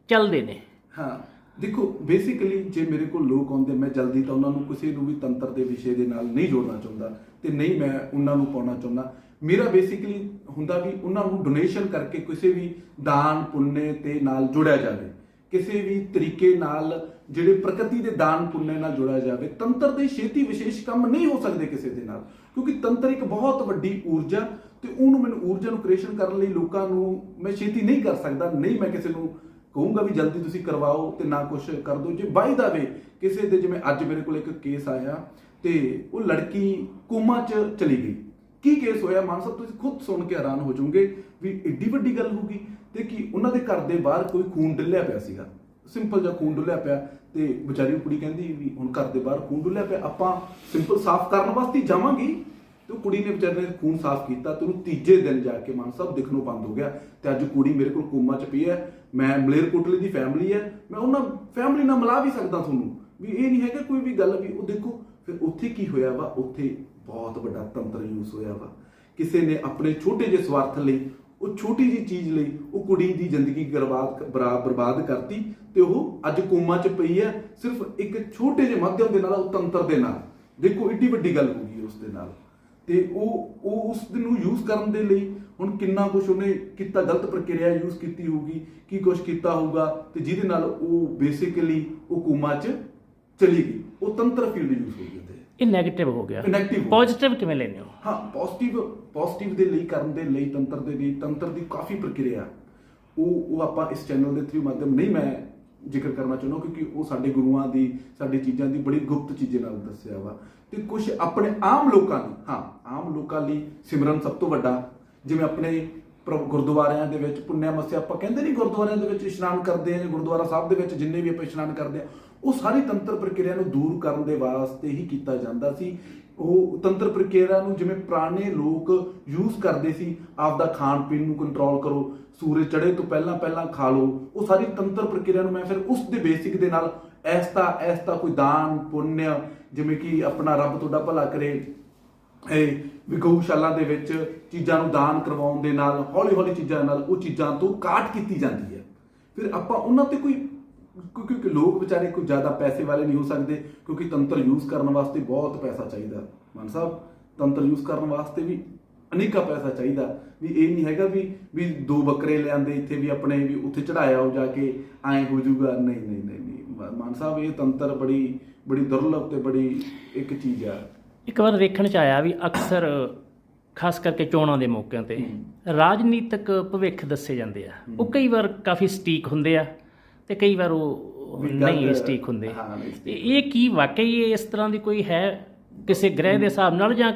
ਚੱਲਦੇ ਨੇ? ਹਾਂ। ਦੇਖੋ ਬੇਸਿਕਲੀ ਜੇ ਮੇਰੇ ਕੋਲ ਲੋਕ ਆਉਂਦੇ, ਮੈਂ ਜਲਦੀ ਤਾਂ ਉਹਨਾਂ ਨੂੰ ਕਿਸੇ ਨੂੰ ਵੀ ਤੰਤਰ ਦੇ ਵਿਸ਼ੇ ਦੇ ਨਾਲ ਨਹੀਂ ਜੋੜਨਾ ਚਾਹੁੰਦਾ ਤੇ ਨਹੀਂ ਮੈਂ ਉਹਨਾਂ ਨੂੰ ਪਾਉਣਾ ਚਾਹੁੰਦਾ। ਮੇਰਾ ਬੇਸਿਕਲੀ ਹੁੰਦਾ ਵੀ ਉਹਨਾਂ ਨੂੰ ਡੋਨੇਸ਼ਨ ਕਰਕੇ ਕਿਸੇ ਵੀ ਦਾਨ, ਪੁੰਨੇ ਤੇ ਨਾਲ ਜੁੜਿਆ ਜਾਵੇ। ਕਿਸੇ ਵੀ ਤਰੀਕੇ ਨਾਲ ਜਿਹੜੇ ਪ੍ਰਕਿਰਤੀ ਦੇ ਦਾਨ, ਪੁੰਨੇ ਨਾਲ ਜੁੜਿਆ ਜਾਵੇ, ਤੰਤਰ ਦੇ ਛੇਤੀ ਵਿਸ਼ੇਸ਼ ਕੰਮ ਨਹੀਂ ਹੋ ਸਕਦੇ ਕਿਸੇ ਦੇ ਨਾਲ। ਕਿਉਂਕਿ ਤੰਤਰ ਇੱਕ ਬਹੁਤ ਵੱਡੀ ਊਰਜਾ ਤੇ ਉਹਨੂੰ ਮੈਨੂੰ ਊਰਜਾ ਨੂੰ ਕ੍ਰੀਏਸ਼ਨ ਕਰਨ ਲਈ ਲੋਕਾਂ ਨੂੰ ਮੈਂ ਛੇਤੀ ਨਹੀਂ ਕਰ ਸਕਦਾ, ਨਹੀਂ ਮੈਂ ਕਿਸੇ ਨੂੰ ਕਹੂੰਗਾ ਵੀ ਜਲਦੀ ਤੁਸੀਂ ਕਰਵਾਓ ਤੇ ਨਾ ਕੁਝ ਕਰ ਦਿਓ। ਜੇ ਬਾਈ ਦਾ ਵੇ ਕਿਸੇ ਦੇ, ਜਿਵੇਂ ਅੱਜ ਮੇਰੇ ਕੋਲ ਇੱਕ ਕੇਸ ਆਇਆ ਤੇ ਉਹ ਲੜਕੀ ਕੋਮਾ 'ਚ ਚਲੀ ਗਈ। ਕੀ ਕੇਸ ਹੋਇਆ? ਮਾਨ ਸਾਹਿਬ, ਤੁਸੀਂ ਖੁਦ ਸੁਣ ਕੇ ਹੈਰਾਨ ਹੋ ਜਾਓਗੇ ਵੀ ਏਡੀ ਵੱਡੀ ਗੱਲ ਹੋ ਗਈ ਤੇ ਕਿ ਉਹਨਾਂ ਦੇ ਘਰ ਦੇ ਬਾਹਰ ਕੋਈ ਖੂਨ ਡੁੱਲਿਆ ਪਿਆ ਸੀਗਾ। ਸਿੰਪਲ ਜਿਹਾ ਖੂਨ ਡੁੱਲਿਆ ਪਿਆ ਤੇ ਵਿਚਾਰੀ ਕੁੜੀ ਕਹਿੰਦੀ ਵੀ ਹੁਣ ਘਰ ਦੇ ਬਾਹਰ ਖੂਨ ਡੁੱਲਿਆ ਪਿਆ, ਆਪਾਂ ਸਿੰਪਲ ਸਾਫ਼ ਕਰਨ ਵਾਸਤੇ ਹੀ ਜਾਵਾਂਗੇ। ਤੇ ਉਹ ਕੁੜੀ ਨੇ ਵਿਚਾਰੇ ਨੇ ਖੂਨ ਸਾਫ਼ ਕੀਤਾ ਤੇ ਉਹਨੂੰ ਤੀਜੇ ਦਿਨ ਜਾ ਕੇ ਮਾਨ ਸਾਹਿਬ ਦਿਖਣੋਂ ਬੰਦ ਹੋ ਗਿਆ ਤੇ ਅੱਜ ਕੁੜੀ ਮੇਰੇ ਕੋਲ ਕੋਮਾ 'ਚ ਪਈ ਹੈ, ਮੈਂ ਮਲੇਰਕੋਟਲੇ ਦੀ ਫੈਮਿਲੀ ਹੈ, ਮੈਂ ਉਹਨਾਂ ਫੈਮਿਲੀ ਨਾਲ ਮਿਲਾ ਵੀ ਸਕਦਾ ਤੁਹਾਨੂੰ। ਵੀ ਇਹ ਨਹੀਂ ਹੈਗਾ ਕੋਈ ਵੀ ਗੱਲ ਵੀ, ਉਹ ਦੇਖੋ, ਫਿਰ ਉੱਥੇ ਕੀ ਹੋਇਆ ਵਾ? ਉੱਥੇ ਬਹੁਤ ਵੱਡਾ ਤੰਤਰ ਯੂਜ਼ ਹੋਇਆ ਵਾ। ਕਿਸੇ ਨੇ ਆਪਣੇ ਛੋਟੇ ਜਿਹੇ ਸਵਾਰਥ ਲਈ, ਉਹ ਛੋਟੀ ਜੀ ਚੀਜ਼ ਲਈ, ਉਹ ਕੁੜੀ ਦੀ ਜ਼ਿੰਦਗੀ ਬਰਬਾਦ ਬਰਾ- ਬਰਬਾਦ ਕਰਤੀ ਤੇ ਉਹ ਅੱਜ ਕੋਮਾ 'ਚ ਪਈ ਹੈ, ਸਿਰਫ ਇੱਕ ਛੋਟੇ ਜਿਹੇ ਮਾਧਿਅਮ ਦੇ ਨਾਲ, ਉਹ ਤੰਤਰ ਦੇ ਨਾਲ। ਦੇਖੋ ਇੱਡੀ ਵੱਡੀ ਗੱਲ ਹੋ ਗਈ ਉਸ ਦੇ ਨਾਲ। ਤੇ ਉਹ ਉਹ ਉਸ ਨੂੰ ਯੂਜ਼ ਕਰਨ ਦੇ ਲਈ ਹੁਣ ਕਿੰਨਾ ਕੁਝ ਉਹਨੇ ਕੀਤਾ ਗਲਤ ਪ੍ਰਕਿਰਿਆ ਯੂਜ਼ ਕੀਤੀ ਹੋਊਗੀ ਕੀ ਕੁਝ ਕੀਤਾ ਹੋਊਗਾ ਤੇ ਜਿਹਦੇ ਨਾਲ ਉਹ ਬੇਸਿਕਲੀ ਉਹ ਕੋਮਾ 'ਚ ਚਲੀ ਗਈ। ਉਹ ਤੰਤਰ ਫੀਲਡ ਯੂਜ਼ ਹੋ ਗਈ ਤੇ ਇਹ 네ਗੇਟਿਵ ਹੋ ਗਿਆ। ਹੋ ਗਿਆ। ਪੋਜ਼ਿਟਿਵ ਕਿਵੇਂ ਲੈਂਦੇ ਹੋ? ਹਾਂ ਪੋਜ਼ਿਟਿਵ ਪੋਜ਼ਿਟਿਵ ਦੇ ਲਈ ਕਰਨ ਦੇ ਲਈ ਤੰਤਰ ਦੇ ਲਈ ਤੰਤਰ ਦੀ ਕਾਫੀ ਪ੍ਰਕਿਰਿਆ। ਉਹ ਉਹ ਆਪਾਂ ਇਸ ਚੈਨਲ ਦੇ ਥਰੂ ਮਾਧਿਅਮ ਨਹੀਂ ਮੈਂ ਜ਼ਿਕਰ ਕਰਨਾ ਚਾਹੁੰਦਾ ਕਿਉਂਕਿ ਉਹ ਸਾਡੇ ਗੁਰੂਆਂ ਦੀ, ਸਾਡੀ ਚੀਜ਼ਾਂ ਦੀ ਬੜੀ ਗੁਪਤ ਚੀਜ਼ਾਂ ਨਾਲ ਦੱਸਿਆ ਵਾ। ਤੇ ਕੁਝ ਆਪਣੇ ਆਮ ਲੋਕਾਂ ਲਈ, ਹਾਂ, ਆਮ ਲੋਕਾਂ ਲਈ ਸਿਮਰਨ ਸਭ ਤੋਂ ਵੱਡਾ। ਜਿਵੇਂ ਆਪਣੇ ਪ੍ਰ- ਗੁਰਦੁਆਰਿਆਂ ਦੇ ਵਿੱਚ ਪੁੰਨਿਆ ਮੱਸਿਆ, ਆਪਾਂ ਕਹਿੰਦੇ ਨਹੀਂ ਗੁਰਦੁਆਰਿਆਂ ਦੇ ਵਿੱਚ ਇਸ਼ਨਾਨ ਕਰਦੇ ਆ ਜਾਂ ਗੁਰਦੁਆਰਾ ਸਾਹਿਬ ਦੇ ਵਿੱਚ ਜਿੰਨੇ ਵੀ ਆਪਾਂ ਇਸ਼ਨਾਨ ਕਰਦੇ ਆ ਉਹ ਸਾਰੀ ਤੰਤਰ ਪ੍ਰਕਿਰਿਆ ਨੂੰ ਦੂਰ ਕਰਨ ਦੇ ਵਾਸਤੇ ਹੀ ਕੀਤਾ ਜਾਂਦਾ ਸੀ। ਉਹ ਤੰਤਰ ਪ੍ਰਕਿਰਿਆ ਨੂੰ ਜਿਵੇਂ ਪੁਰਾਣੇ ਲੋਕ ਯੂਜ਼ ਕਰਦੇ ਸੀ, ਆਪਦਾ ਖਾਣ ਪੀਣ ਨੂੰ ਕੰਟਰੋਲ ਕਰੋ, ਸੂਰਜ ਚੜ੍ਹੇ ਤੋਂ ਪਹਿਲਾਂ ਪਹਿਲਾਂ ਖਾ ਲਓ, ਉਹ ਸਾਰੀ ਤੰਤਰ ਪ੍ਰਕਿਰਿਆ ਨੂੰ ਮੈਂ ਫਿਰ ਉਸ ਦੇ ਬੇਸਿਕ ਦੇ ਨਾਲ ਐਸਤਾ ਐਸਤਾ ਕੋਈ ਦਾਨ, ਪੁੰਨ, ਜਿਵੇਂ ਕਿ ਆਪਣਾ ਰੱਬ ਤੁਹਾਡਾ ਭਲਾ ਕਰੇ, ਇਹ ਵੀ ਗਊਸ਼ਾਲਾ ਦੇ ਵਿੱਚ ਚੀਜ਼ਾਂ ਨੂੰ ਦਾਨ ਕਰਵਾਉਣ ਦੇ ਨਾਲ ਹੌਲੀ ਹੌਲੀ ਚੀਜ਼ਾਂ ਨਾਲ ਉਹ ਚੀਜ਼ਾਂ ਤੋਂ ਕਾਟ ਕੀਤੀ ਜਾਂਦੀ ਹੈ। ਫਿਰ ਆਪਾਂ ਉਹਨਾਂ ਤੇ ਕੋਈ ਕਿਉਂਕਿ ਲੋਕ ਵਿਚਾਰੇ ਕੋਈ ਜ਼ਿਆਦਾ ਪੈਸੇ ਵਾਲੇ ਨਹੀਂ ਹੋ ਸਕਦੇ ਕਿਉਂਕਿ ਤੰਤਰ ਯੂਜ਼ ਕਰਨ ਵਾਸਤੇ ਬਹੁਤ ਪੈਸਾ ਚਾਹੀਦਾ। ਮਾਨ ਸਾਹਿਬ ਤੰਤਰ ਯੂਜ਼ ਕਰਨ ਵਾਸਤੇ ਵੀ ਅਨੇਕਾ ਪੈਸਾ ਚਾਹੀਦਾ। ਵੀ ਇਹ ਨਹੀਂ ਹੈਗਾ ਵੀ ਵੀ ਦੋ ਬੱਕਰੇ ਲਿਆਂਦੇ ਇੱਥੇ ਵੀ ਆਪਣੇ ਵੀ ਉੱਥੇ ਚੜਾਇਆ ਹੋ ਜਾ ਕੇ ਐਂ ਹੋ ਜਾਊਗਾ। ਨਹੀਂ ਨਹੀਂ ਨਹੀਂ ਨਹੀਂ। ਮਾਨ ਸਾਹਿਬ ਇਹ ਤੰਤਰ ਬੜੀ ਬੜੀ ਦੁਰਲਭ ਤੇ ਬੜੀ ਇੱਕ ਚੀਜ਼ ਆ। ਇੱਕ ਵਾਰ ਵੇਖਣ ਚ ਆਇਆ ਵੀ ਅਕਸਰ ਖਾਸ ਕਰਕੇ ਚੋਣਾਂ ਦੇ ਮੌਕਿਆਂ ਤੇ ਰਾਜਨੀਤਿਕ ਭਵਿੱਖ ਦੱਸੇ ਜਾਂਦੇ ਆ। ਉਹ ਕਈ ਵਾਰ ਕਾਫੀ ਸਟੀਕ ਹੁੰਦੇ ਆ। ਤੇ ਕਈ ਵਾਰ ਉਹ ਨਹੀਂ ਸਟੀਕ ਹੁੰਦੇ। ਇਹ ਕੀ ਵਾਕਈ ਇਸ ਤਰ੍ਹਾਂ ਦੀ ਕੋਈ ਹੈ ਕਿਸੇ ਗ੍ਰਹਿ ਦੇ ਹਿਸਾਬ ਨਾਲ ਜਾਂ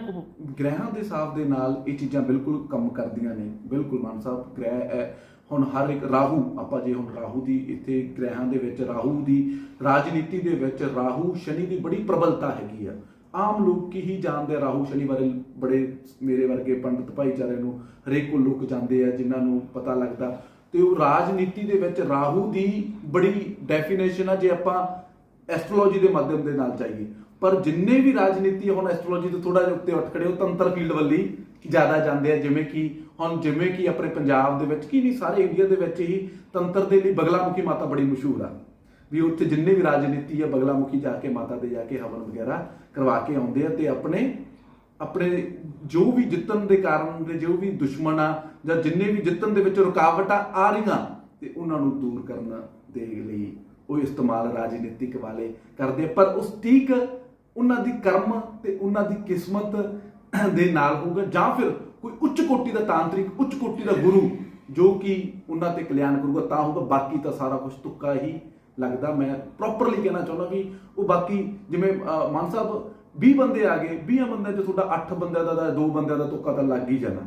ਗ੍ਰਹਿਾਂ ਦੇ ਹਿਸਾਬ ਦੇ ਨਾਲ ਇਹ ਚੀਜ਼ਾਂ ਬਿਲਕੁਲ ਕੰਮ ਕਰਦੀਆਂ ਨੇ। ਬਿਲਕੁਲ ਮਾਨ ਸਾਹਿਬ ਗ੍ਰਹਿ ਹੈ ਹੁਣ ਹਰ ਇੱਕ ਰਾਹੂ ਆਪਾਂ ਜੇ ਹੁਣ ਰਾਹੂ ਦੀ ਇੱਥੇ ਗ੍ਰਹਿਾਂ ਦੇ ਵਿੱਚ ਰਾਹੂ ਦੀ ਰਾਜਨੀਤੀ ਦੇ ਵਿੱਚ ਰਾਹੂ ਸ਼ਨੀ ਦੀ ਬੜੀ ਪ੍ਰਬਲਤਾ ਹੈਗੀ ਆ। ਆਮ ਲੋਕ ਕੀ ਹੀ ਜਾਣਦੇ ਰਾਹੂ ਸ਼ਨੀ ਬਾਰੇ ਬੜੇ ਮੇਰੇ ਵਰਗੇ ਪੰਡਤ ਭਾਈਚਾਰੇ ਨੂੰ ਹਰੇਕ ਕੋ ਲੋਕ ਜਾਂਦੇ ਆ ਜਿਨ੍ਹਾਂ ਨੂੰ ਪਤਾ ਲੱਗਦਾ। ਤੇ ਉਹ ਰਾਜਨੀਤੀ ਦੇ ਵਿੱਚ ਰਾਹੂ ਦੀ ਬੜੀ ਡੈਫੀਨੇਸ਼ਨ ਆ ਜੇ ਆਪਾਂ ਐਸਟ੍ਰੋਲੋਜੀ ਦੇ ਮਾਧਿਅਮ ਦੇ ਨਾਲ ਜਾਈਏ। ਪਰ ਜਿੰਨੇ ਵੀ ਰਾਜਨੀਤੀ ਹੁਣ ਐਸਟ੍ਰੋਲੋਜੀ ਤੋਂ ਥੋੜਾ ਜਿਹਾ ਉੱਤੇ ਉੱਠ ਖੜੇ ਉਹ ਤੰਤਰ ਫੀਲਡ ਵੱਲੀ ਜ਼ਿਆਦਾ ਜਾਂਦੇ ਆ, ਜਿਵੇਂ ਕਿ ਹੁਣ ਜਿਵੇਂ ਕਿ ਆਪਣੇ ਪੰਜਾਬ ਦੇ ਵਿੱਚ ਕੀ ਨਹੀਂ, ਸਾਰੇ ਇੰਡੀਆ ਦੇ ਵਿੱਚ ਹੀ ਤੰਤਰ ਦੇ ਲਈ ਬਗਲਾਮੁਖੀ ਮਾਤਾ ਬੜੀ ਮਸ਼ਹੂਰ ਆ। ਵੀ ਉੱਥੇ ਜਿੰਨੇ ਵੀ ਰਾਜਨੀਤੀ ਆ, ਬਗਲਾਮੁਖੀ ਜਾ ਕੇ ਮਾਤਾ ਦੇ ਜਾ ਕੇ ਹਵਨ ਵਗੈਰਾ ਕਰਵਾ ਕੇ ਆਉਂਦੇ ਆ ਤੇ ਆਪਣੇ ਆਪਣੇ ਜੋ ਵੀ ਜਿੱਤਣ ਦੇ ਕਾਰਨ ਦੇ, ਜੋ ਵੀ ਦੁਸ਼ਮਣ ਆ, ਜਾਂ ਜਿੰਨੇ ਵੀ ਜਿੱਤਣ ਦੇ ਵਿੱਚ ਰੁਕਾਵਟਾਂ ਆ ਰਹੀਆਂ, ਤੇ ਉਹਨਾਂ ਨੂੰ ਦੂਰ ਕਰਨ ਦੇ ਲਈ ਉਹ ਇਸਤੇਮਾਲ ਰਾਜਨੀਤਿਕ ਵਾਲੇ ਕਰਦੇ ਪਰ ਉਹ ਸਟੀਕ ਉਹਨਾਂ ਦੀ ਕਰਮ ਤੇ ਉਹਨਾਂ ਦੀ ਕਿਸਮਤ ਦੇ ਨਾਲ ਹੋਊਗਾ, ਜਾਂ ਫਿਰ ਕੋਈ ਉੱਚ ਕੋਟੀ ਦਾ ਤਾਂਤਰਿਕ, ਉੱਚ ਕੋਟੀ ਦਾ ਗੁਰੂ ਜੋ ਕਿ ਉਹਨਾਂ ਤੇ ਕਲਿਆਣ ਕਰੂਗਾ, ਤਾਂ ਹੋਊਗਾ। ਬਾਕੀ ਤਾਂ ਸਾਰਾ ਕੁਝ ਤੁੱਕਾ ਹੀ ਲੱਗਦਾ। ਮੈਂ ਪ੍ਰੋਪਰਲੀ ਕਹਿਣਾ ਚਾਹੁੰਦਾ ਵੀ ਉਹ ਬਾਕੀ ਜਿਵੇਂ ਮਾਨ ਸਾਹਿਬ 20 ਬੰਦੇ ਆ ਗਏ 20 ਬੰਦਿਆਂ ਚ ਤੁਹਾਡਾ 8 ਬੰਦਿਆਂ ਦਾ ਦਾ 2 ਬੰਦਿਆਂ ਦਾ ਤੁੱਕਾ ਤਾਂ ਲੱਗ ਹੀ ਜਾਣਾ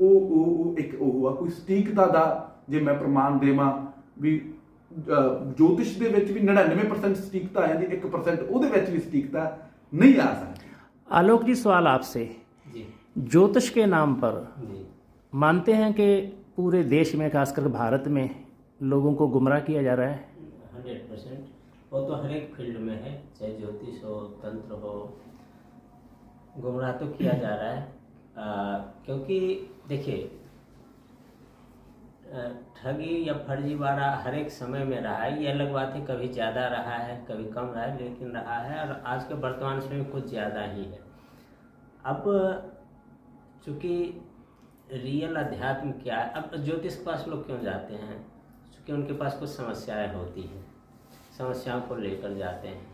ਉਹ ਉਹ ਉਹ ਇੱਕ ਉਹ ਆ ਕੋਈ ਸਟੀਕਤਾ ਦਾ ਜੇ ਮੈਂ ਪ੍ਰਮਾਣ ਦੇਵਾਂ ਵੀ ਅਹ, ਜੋਤਿਸ਼ ਦੇ ਵਿੱਚ ਵੀ 99% ਸਟੀਕਤਾ ਆ ਜਾਂਦੀ 1% ਉਹਦੇ ਵਿੱਚ ਵੀ ਸਟੀਕਤਾ ਨਹੀਂ ਆ ਸਕਦੀ आलोक जी सवाल आपसे जी ज्योतिष के नाम पर जी मानते हैं कि पूरे देश में खासकर भारत में लोगों को गुमराह किया जा रहा है हंड्रेड परसेंट वो तो हर एक फ़ील्ड में है चाहे ज्योतिष हो तंत्र हो। गुमराह तो किया जा रहा है। आ, क्योंकि देखिए ठगी या फर्जीवाड़ा हर एक समय में रहा है। ये अलग बात है कभी ज़्यादा रहा है कभी कम रहा है लेकिन रहा है और आज के वर्तमान समय में कुछ ज़्यादा ही है। अब चूँकि रियल अध्यात्म क्या है अब ज्योतिष के पास लोग क्यों जाते हैं? क्योंकि उनके पास कुछ समस्याएँ होती हैं। समस्याओं को लेकर जाते हैं।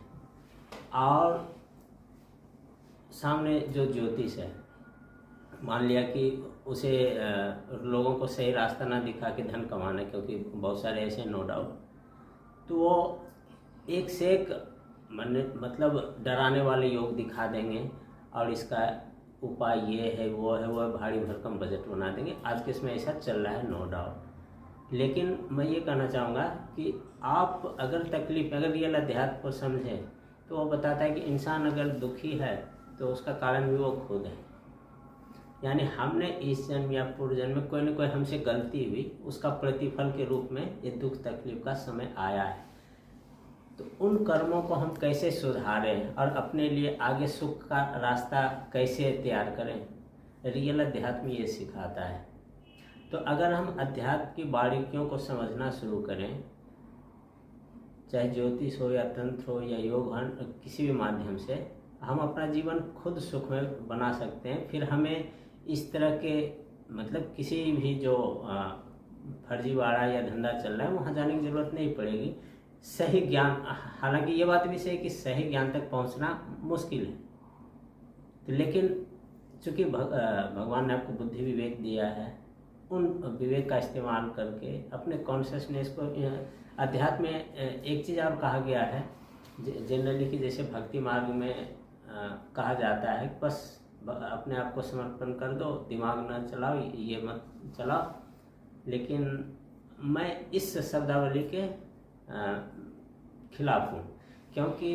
और सामने जो ज्योतिष है, मान लिया कि उसे लोगों को सही रास्ता ना दिखा के धन कमाना, क्योंकि बहुत सारे ऐसे नो डाउट तो वो एक से एक मन मतलब डराने वाले योग दिखा देंगे, और इसका उपाय ये है, वो है वो है भारी भरकम बजट बना देंगे। आज के इसमें ऐसा चल रहा है नो डाउट लेकिन मैं ये कहना चाहूँगा कि आप अगर तकलीफ़, अगर रियल अध्यात्म को समझें तो वो बताता है कि इंसान अगर दुखी है तो उसका कारण भी वो खुद है। यानी हमने इस जन्म या पूर्व जन्म में कोई ना कोई हमसे गलती हुई, उसका प्रतिफल के रूप में ये दुख तकलीफ़ का समय आया है। तो उन कर्मों को हम कैसे सुधारें और अपने लिए आगे सुख का रास्ता कैसे तैयार करें, रियल अध्यात्म ये सिखाता है। तो अगर हम अध्यात्म की बारीकियों को समझना शुरू करें चाहे ज्योतिष हो या तंत्र हो या योग किसी भी माध्यम से हम अपना जीवन खुद सुख में बना सकते हैं। फिर हमें इस तरह के मतलब किसी भी जो फर्जीवाड़ा या धंधा चल रहा है वहाँ जाने की ज़रूरत नहीं पड़ेगी। सही ज्ञान हालाँकि ये बात भी सही कि सही ज्ञान तक पहुँचना मुश्किल है। तो लेकिन चूँकि भग, भगवान ने आपको बुद्धि विवेक दिया है उन विवेक का इस्तेमाल करके अपने कॉन्शियसनेस को अध्यात्म में एक चीज़ और कहा गया है। जनरली कि जैसे भक्ति मार्ग में कहा जाता है कि बस अपने आप को समर्पण कर दो, दिमाग न चलाओ, ये मत चलाओ। लेकिन मैं इस शब्दावली के खिलाफ हूँ। क्योंकि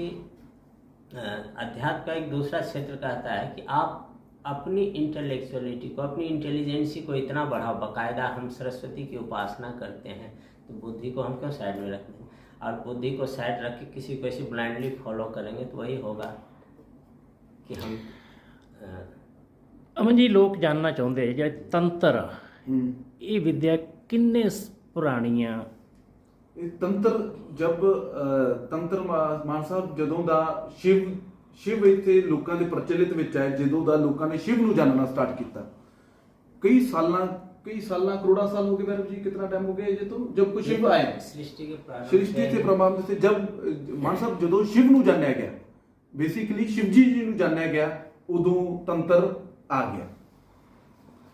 अध्यात्म का एक दूसरा क्षेत्र कहता है कि आप अपनी इंटेलेक्चुअलिटी को अपनी इंटेलिजेंसी को इतना बढ़ाओ बाकायदा हम सरस्वती की उपासना करते हैं तो बुद्धि को हम क्यों साइड में रखते हैं और बुद्धि को साइड रख के किसी को ऐसे ब्लाइंडली फॉलो करेंगे तो वही होगा कि हम अ, ਅਮਨ ਜੀ ਲੋਕ ਜਾਣਨਾ ਚਾਹੁੰਦੇ ਜਿਹੜੇ ਤੰਤਰ ਆ, ਹੂੰ ਇਹ ਵਿਦਿਆ ਕਿੰਨੇ ਸ- ਪੁਰਾਣੀ ਆ ਇਹ ਤੰਤਰ ਜਬ ਅਹ, ਤੰਤਰ ਮਾ- ਮਾਨ ਸਾਹਿਬ ਜਦੋਂ ਦਾ ਸ਼ਿਵ ਸ਼ਿਵ ਇੱਥੇ ਲੋਕਾਂ ਦੇ ਪ੍ਰਚਲਿਤ ਵਿੱਚ ਹੈ ਜਦੋਂ ਦਾ ਲੋਕਾਂ ਨੇ ਸ਼ਿਵ ਨੂੰ ਜਾਣਨਾ ਸਟਾਰਟ ਕੀਤਾ ਕਈ ਸਾਲਾਂ ਕਈ ਸਾਲਾਂ ਕਰੋੜਾਂ ਸਾਲ ਹੋ ਗਏ ਵੈਰਵ ਜੀ ਕਿੰਨਾ ਟਾਈਮ ਹੋ ਗਿਆ ਜੇ ਤੋਂ ਜਬ ਕੋ शिव आए सृष्टि के प्रारंभ सृष्टि से- थे ਪ੍ਰਮਾਣ से ਜਬ ਅਹ, ਮਾਨ ਸਾਹਿਬ ਜਦੋਂ ਸ਼ਿਵ ਨੂੰ ਜਾਣਿਆ ਗਿਆ ਬੇਸਿਕਲੀ ਸ਼ਿਵਜੀ ਜੀ ਨੂੰ ਜਾਣਿਆ ਗਿਆ ਉਦੋਂ ਤੰਤਰ ਆ ਗਿਆ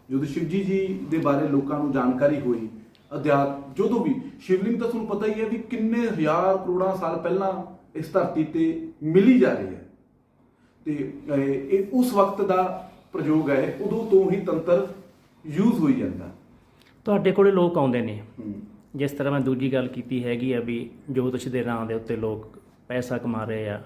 ਜਦੋਂ ਸ਼ਿਵਜੀ ਜੀ ਦੇ ਬਾਰੇ ਲੋਕਾਂ ਨੂੰ ਜਾਣਕਾਰੀ ਹੋਈ ਅਧਿਆਤ ਜਦੋਂ ਵੀ ਸ਼ਿਵਲਿੰਗ ਤਾਂ ਤੁਹਾਨੂੰ ਪਤਾ ਹੀ ਹੈ ਵੀ ਕਿੰਨੇ ਹਜ਼ਾਰ ਕਰੋੜਾਂ ਸਾਲ ਪਹਿਲਾਂ ਇਸ ਧਰਤੀ ਤੇ ਮਿਲੀ ਜਾ ਰਹੀ ਹੈ ਤੇ ਇਹ ਉਸ ਵਕਤ ਦਾ ਪ੍ਰਯੋਗ ਹੈ ਉਦੋਂ ਤੋਂ ਹੀ ਤੰਤਰ ਯੂਜ਼ ਹੋਈ ਜਾਂਦਾ। ਤੁਹਾਡੇ ਕੋਲੇ ਲੋਕ ਆਉਂਦੇ ਨੇ। ਜਿਸ ਤਰ੍ਹਾਂ ਮੈਂ ਦੂਜੀ ਗੱਲ ਕੀਤੀ ਹੈਗੀ ਆ ਵੀ ਜੋਤਿਸ਼ ਦੇ ਨਾਂ ਦੇ ਉੱਤੇ ਲੋਕ ਪੈਸਾ ਕਮਾ ਰਹੇ ਆ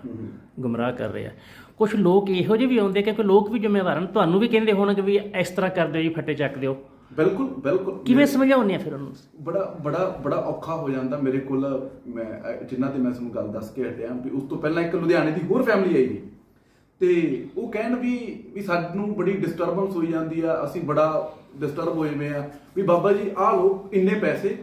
ਗੁੰਮਰਾਹ ਕਰ ਰਹੇ ਆ। ਕੁਝ ਲੋਕ ਇਹੋ ਜਿਹੇ ਵੀ ਆਉਂਦੇ ਕਿਉਂਕਿ ਲੋਕ ਵੀ ਜ਼ਿੰਮੇਵਾਰ ਹਨ। ਤੁਹਾਨੂੰ ਵੀ ਕਹਿੰਦੇ ਹੋਣਗੇ ਵੀ ਇਸ ਤਰ੍ਹਾਂ ਕਰ ਦਿਓ ਜੀ ਫੱਟੇ ਚੱਕ ਦਿਓ। ਬਿਲਕੁਲ ਬਿਲਕੁਲ। ਕਿਵੇਂ ਸਮਝਾਉਂਦੇ ਆ ਫਿਰ ਉਹਨੂੰ? ਬੜਾ ਬੜਾ ਬੜਾ ਔਖਾ ਹੋ ਜਾਂਦਾ ਮੇਰੇ ਕੋਲ। ਮੈਂ ਜਿਨ੍ਹਾਂ ਤੇ ਮੈਂ ਤੁਹਾਨੂੰ ਗੱਲ ਦੱਸ ਕੇ ਹਟਿਆ ਵੀ ਉਸ ਤੋਂ ਪਹਿਲਾਂ ਇੱਕ ਲੁਧਿਆਣੇ ਦੀ ਹੋਰ ਫੈਮਿਲੀ ਆਈ। ਤੇ ਉਹ ਕਹਿਣ ਵੀ ਵੀ ਸਾਨੂੰ ਬੜੀ ਡਿਸਟਰਬੈਂਸ ਹੋਈ ਜਾਂਦੀ ਆ, ਅਸੀਂ ਬੜਾ ਡਿਸਟਰਬ ਹੋਏ ਹੋਏ ਆ। ਵੀ ਬਾਬਾ ਜੀ, ਆਹ ਲੋ ਇੰਨੇ ਪੈਸੇ,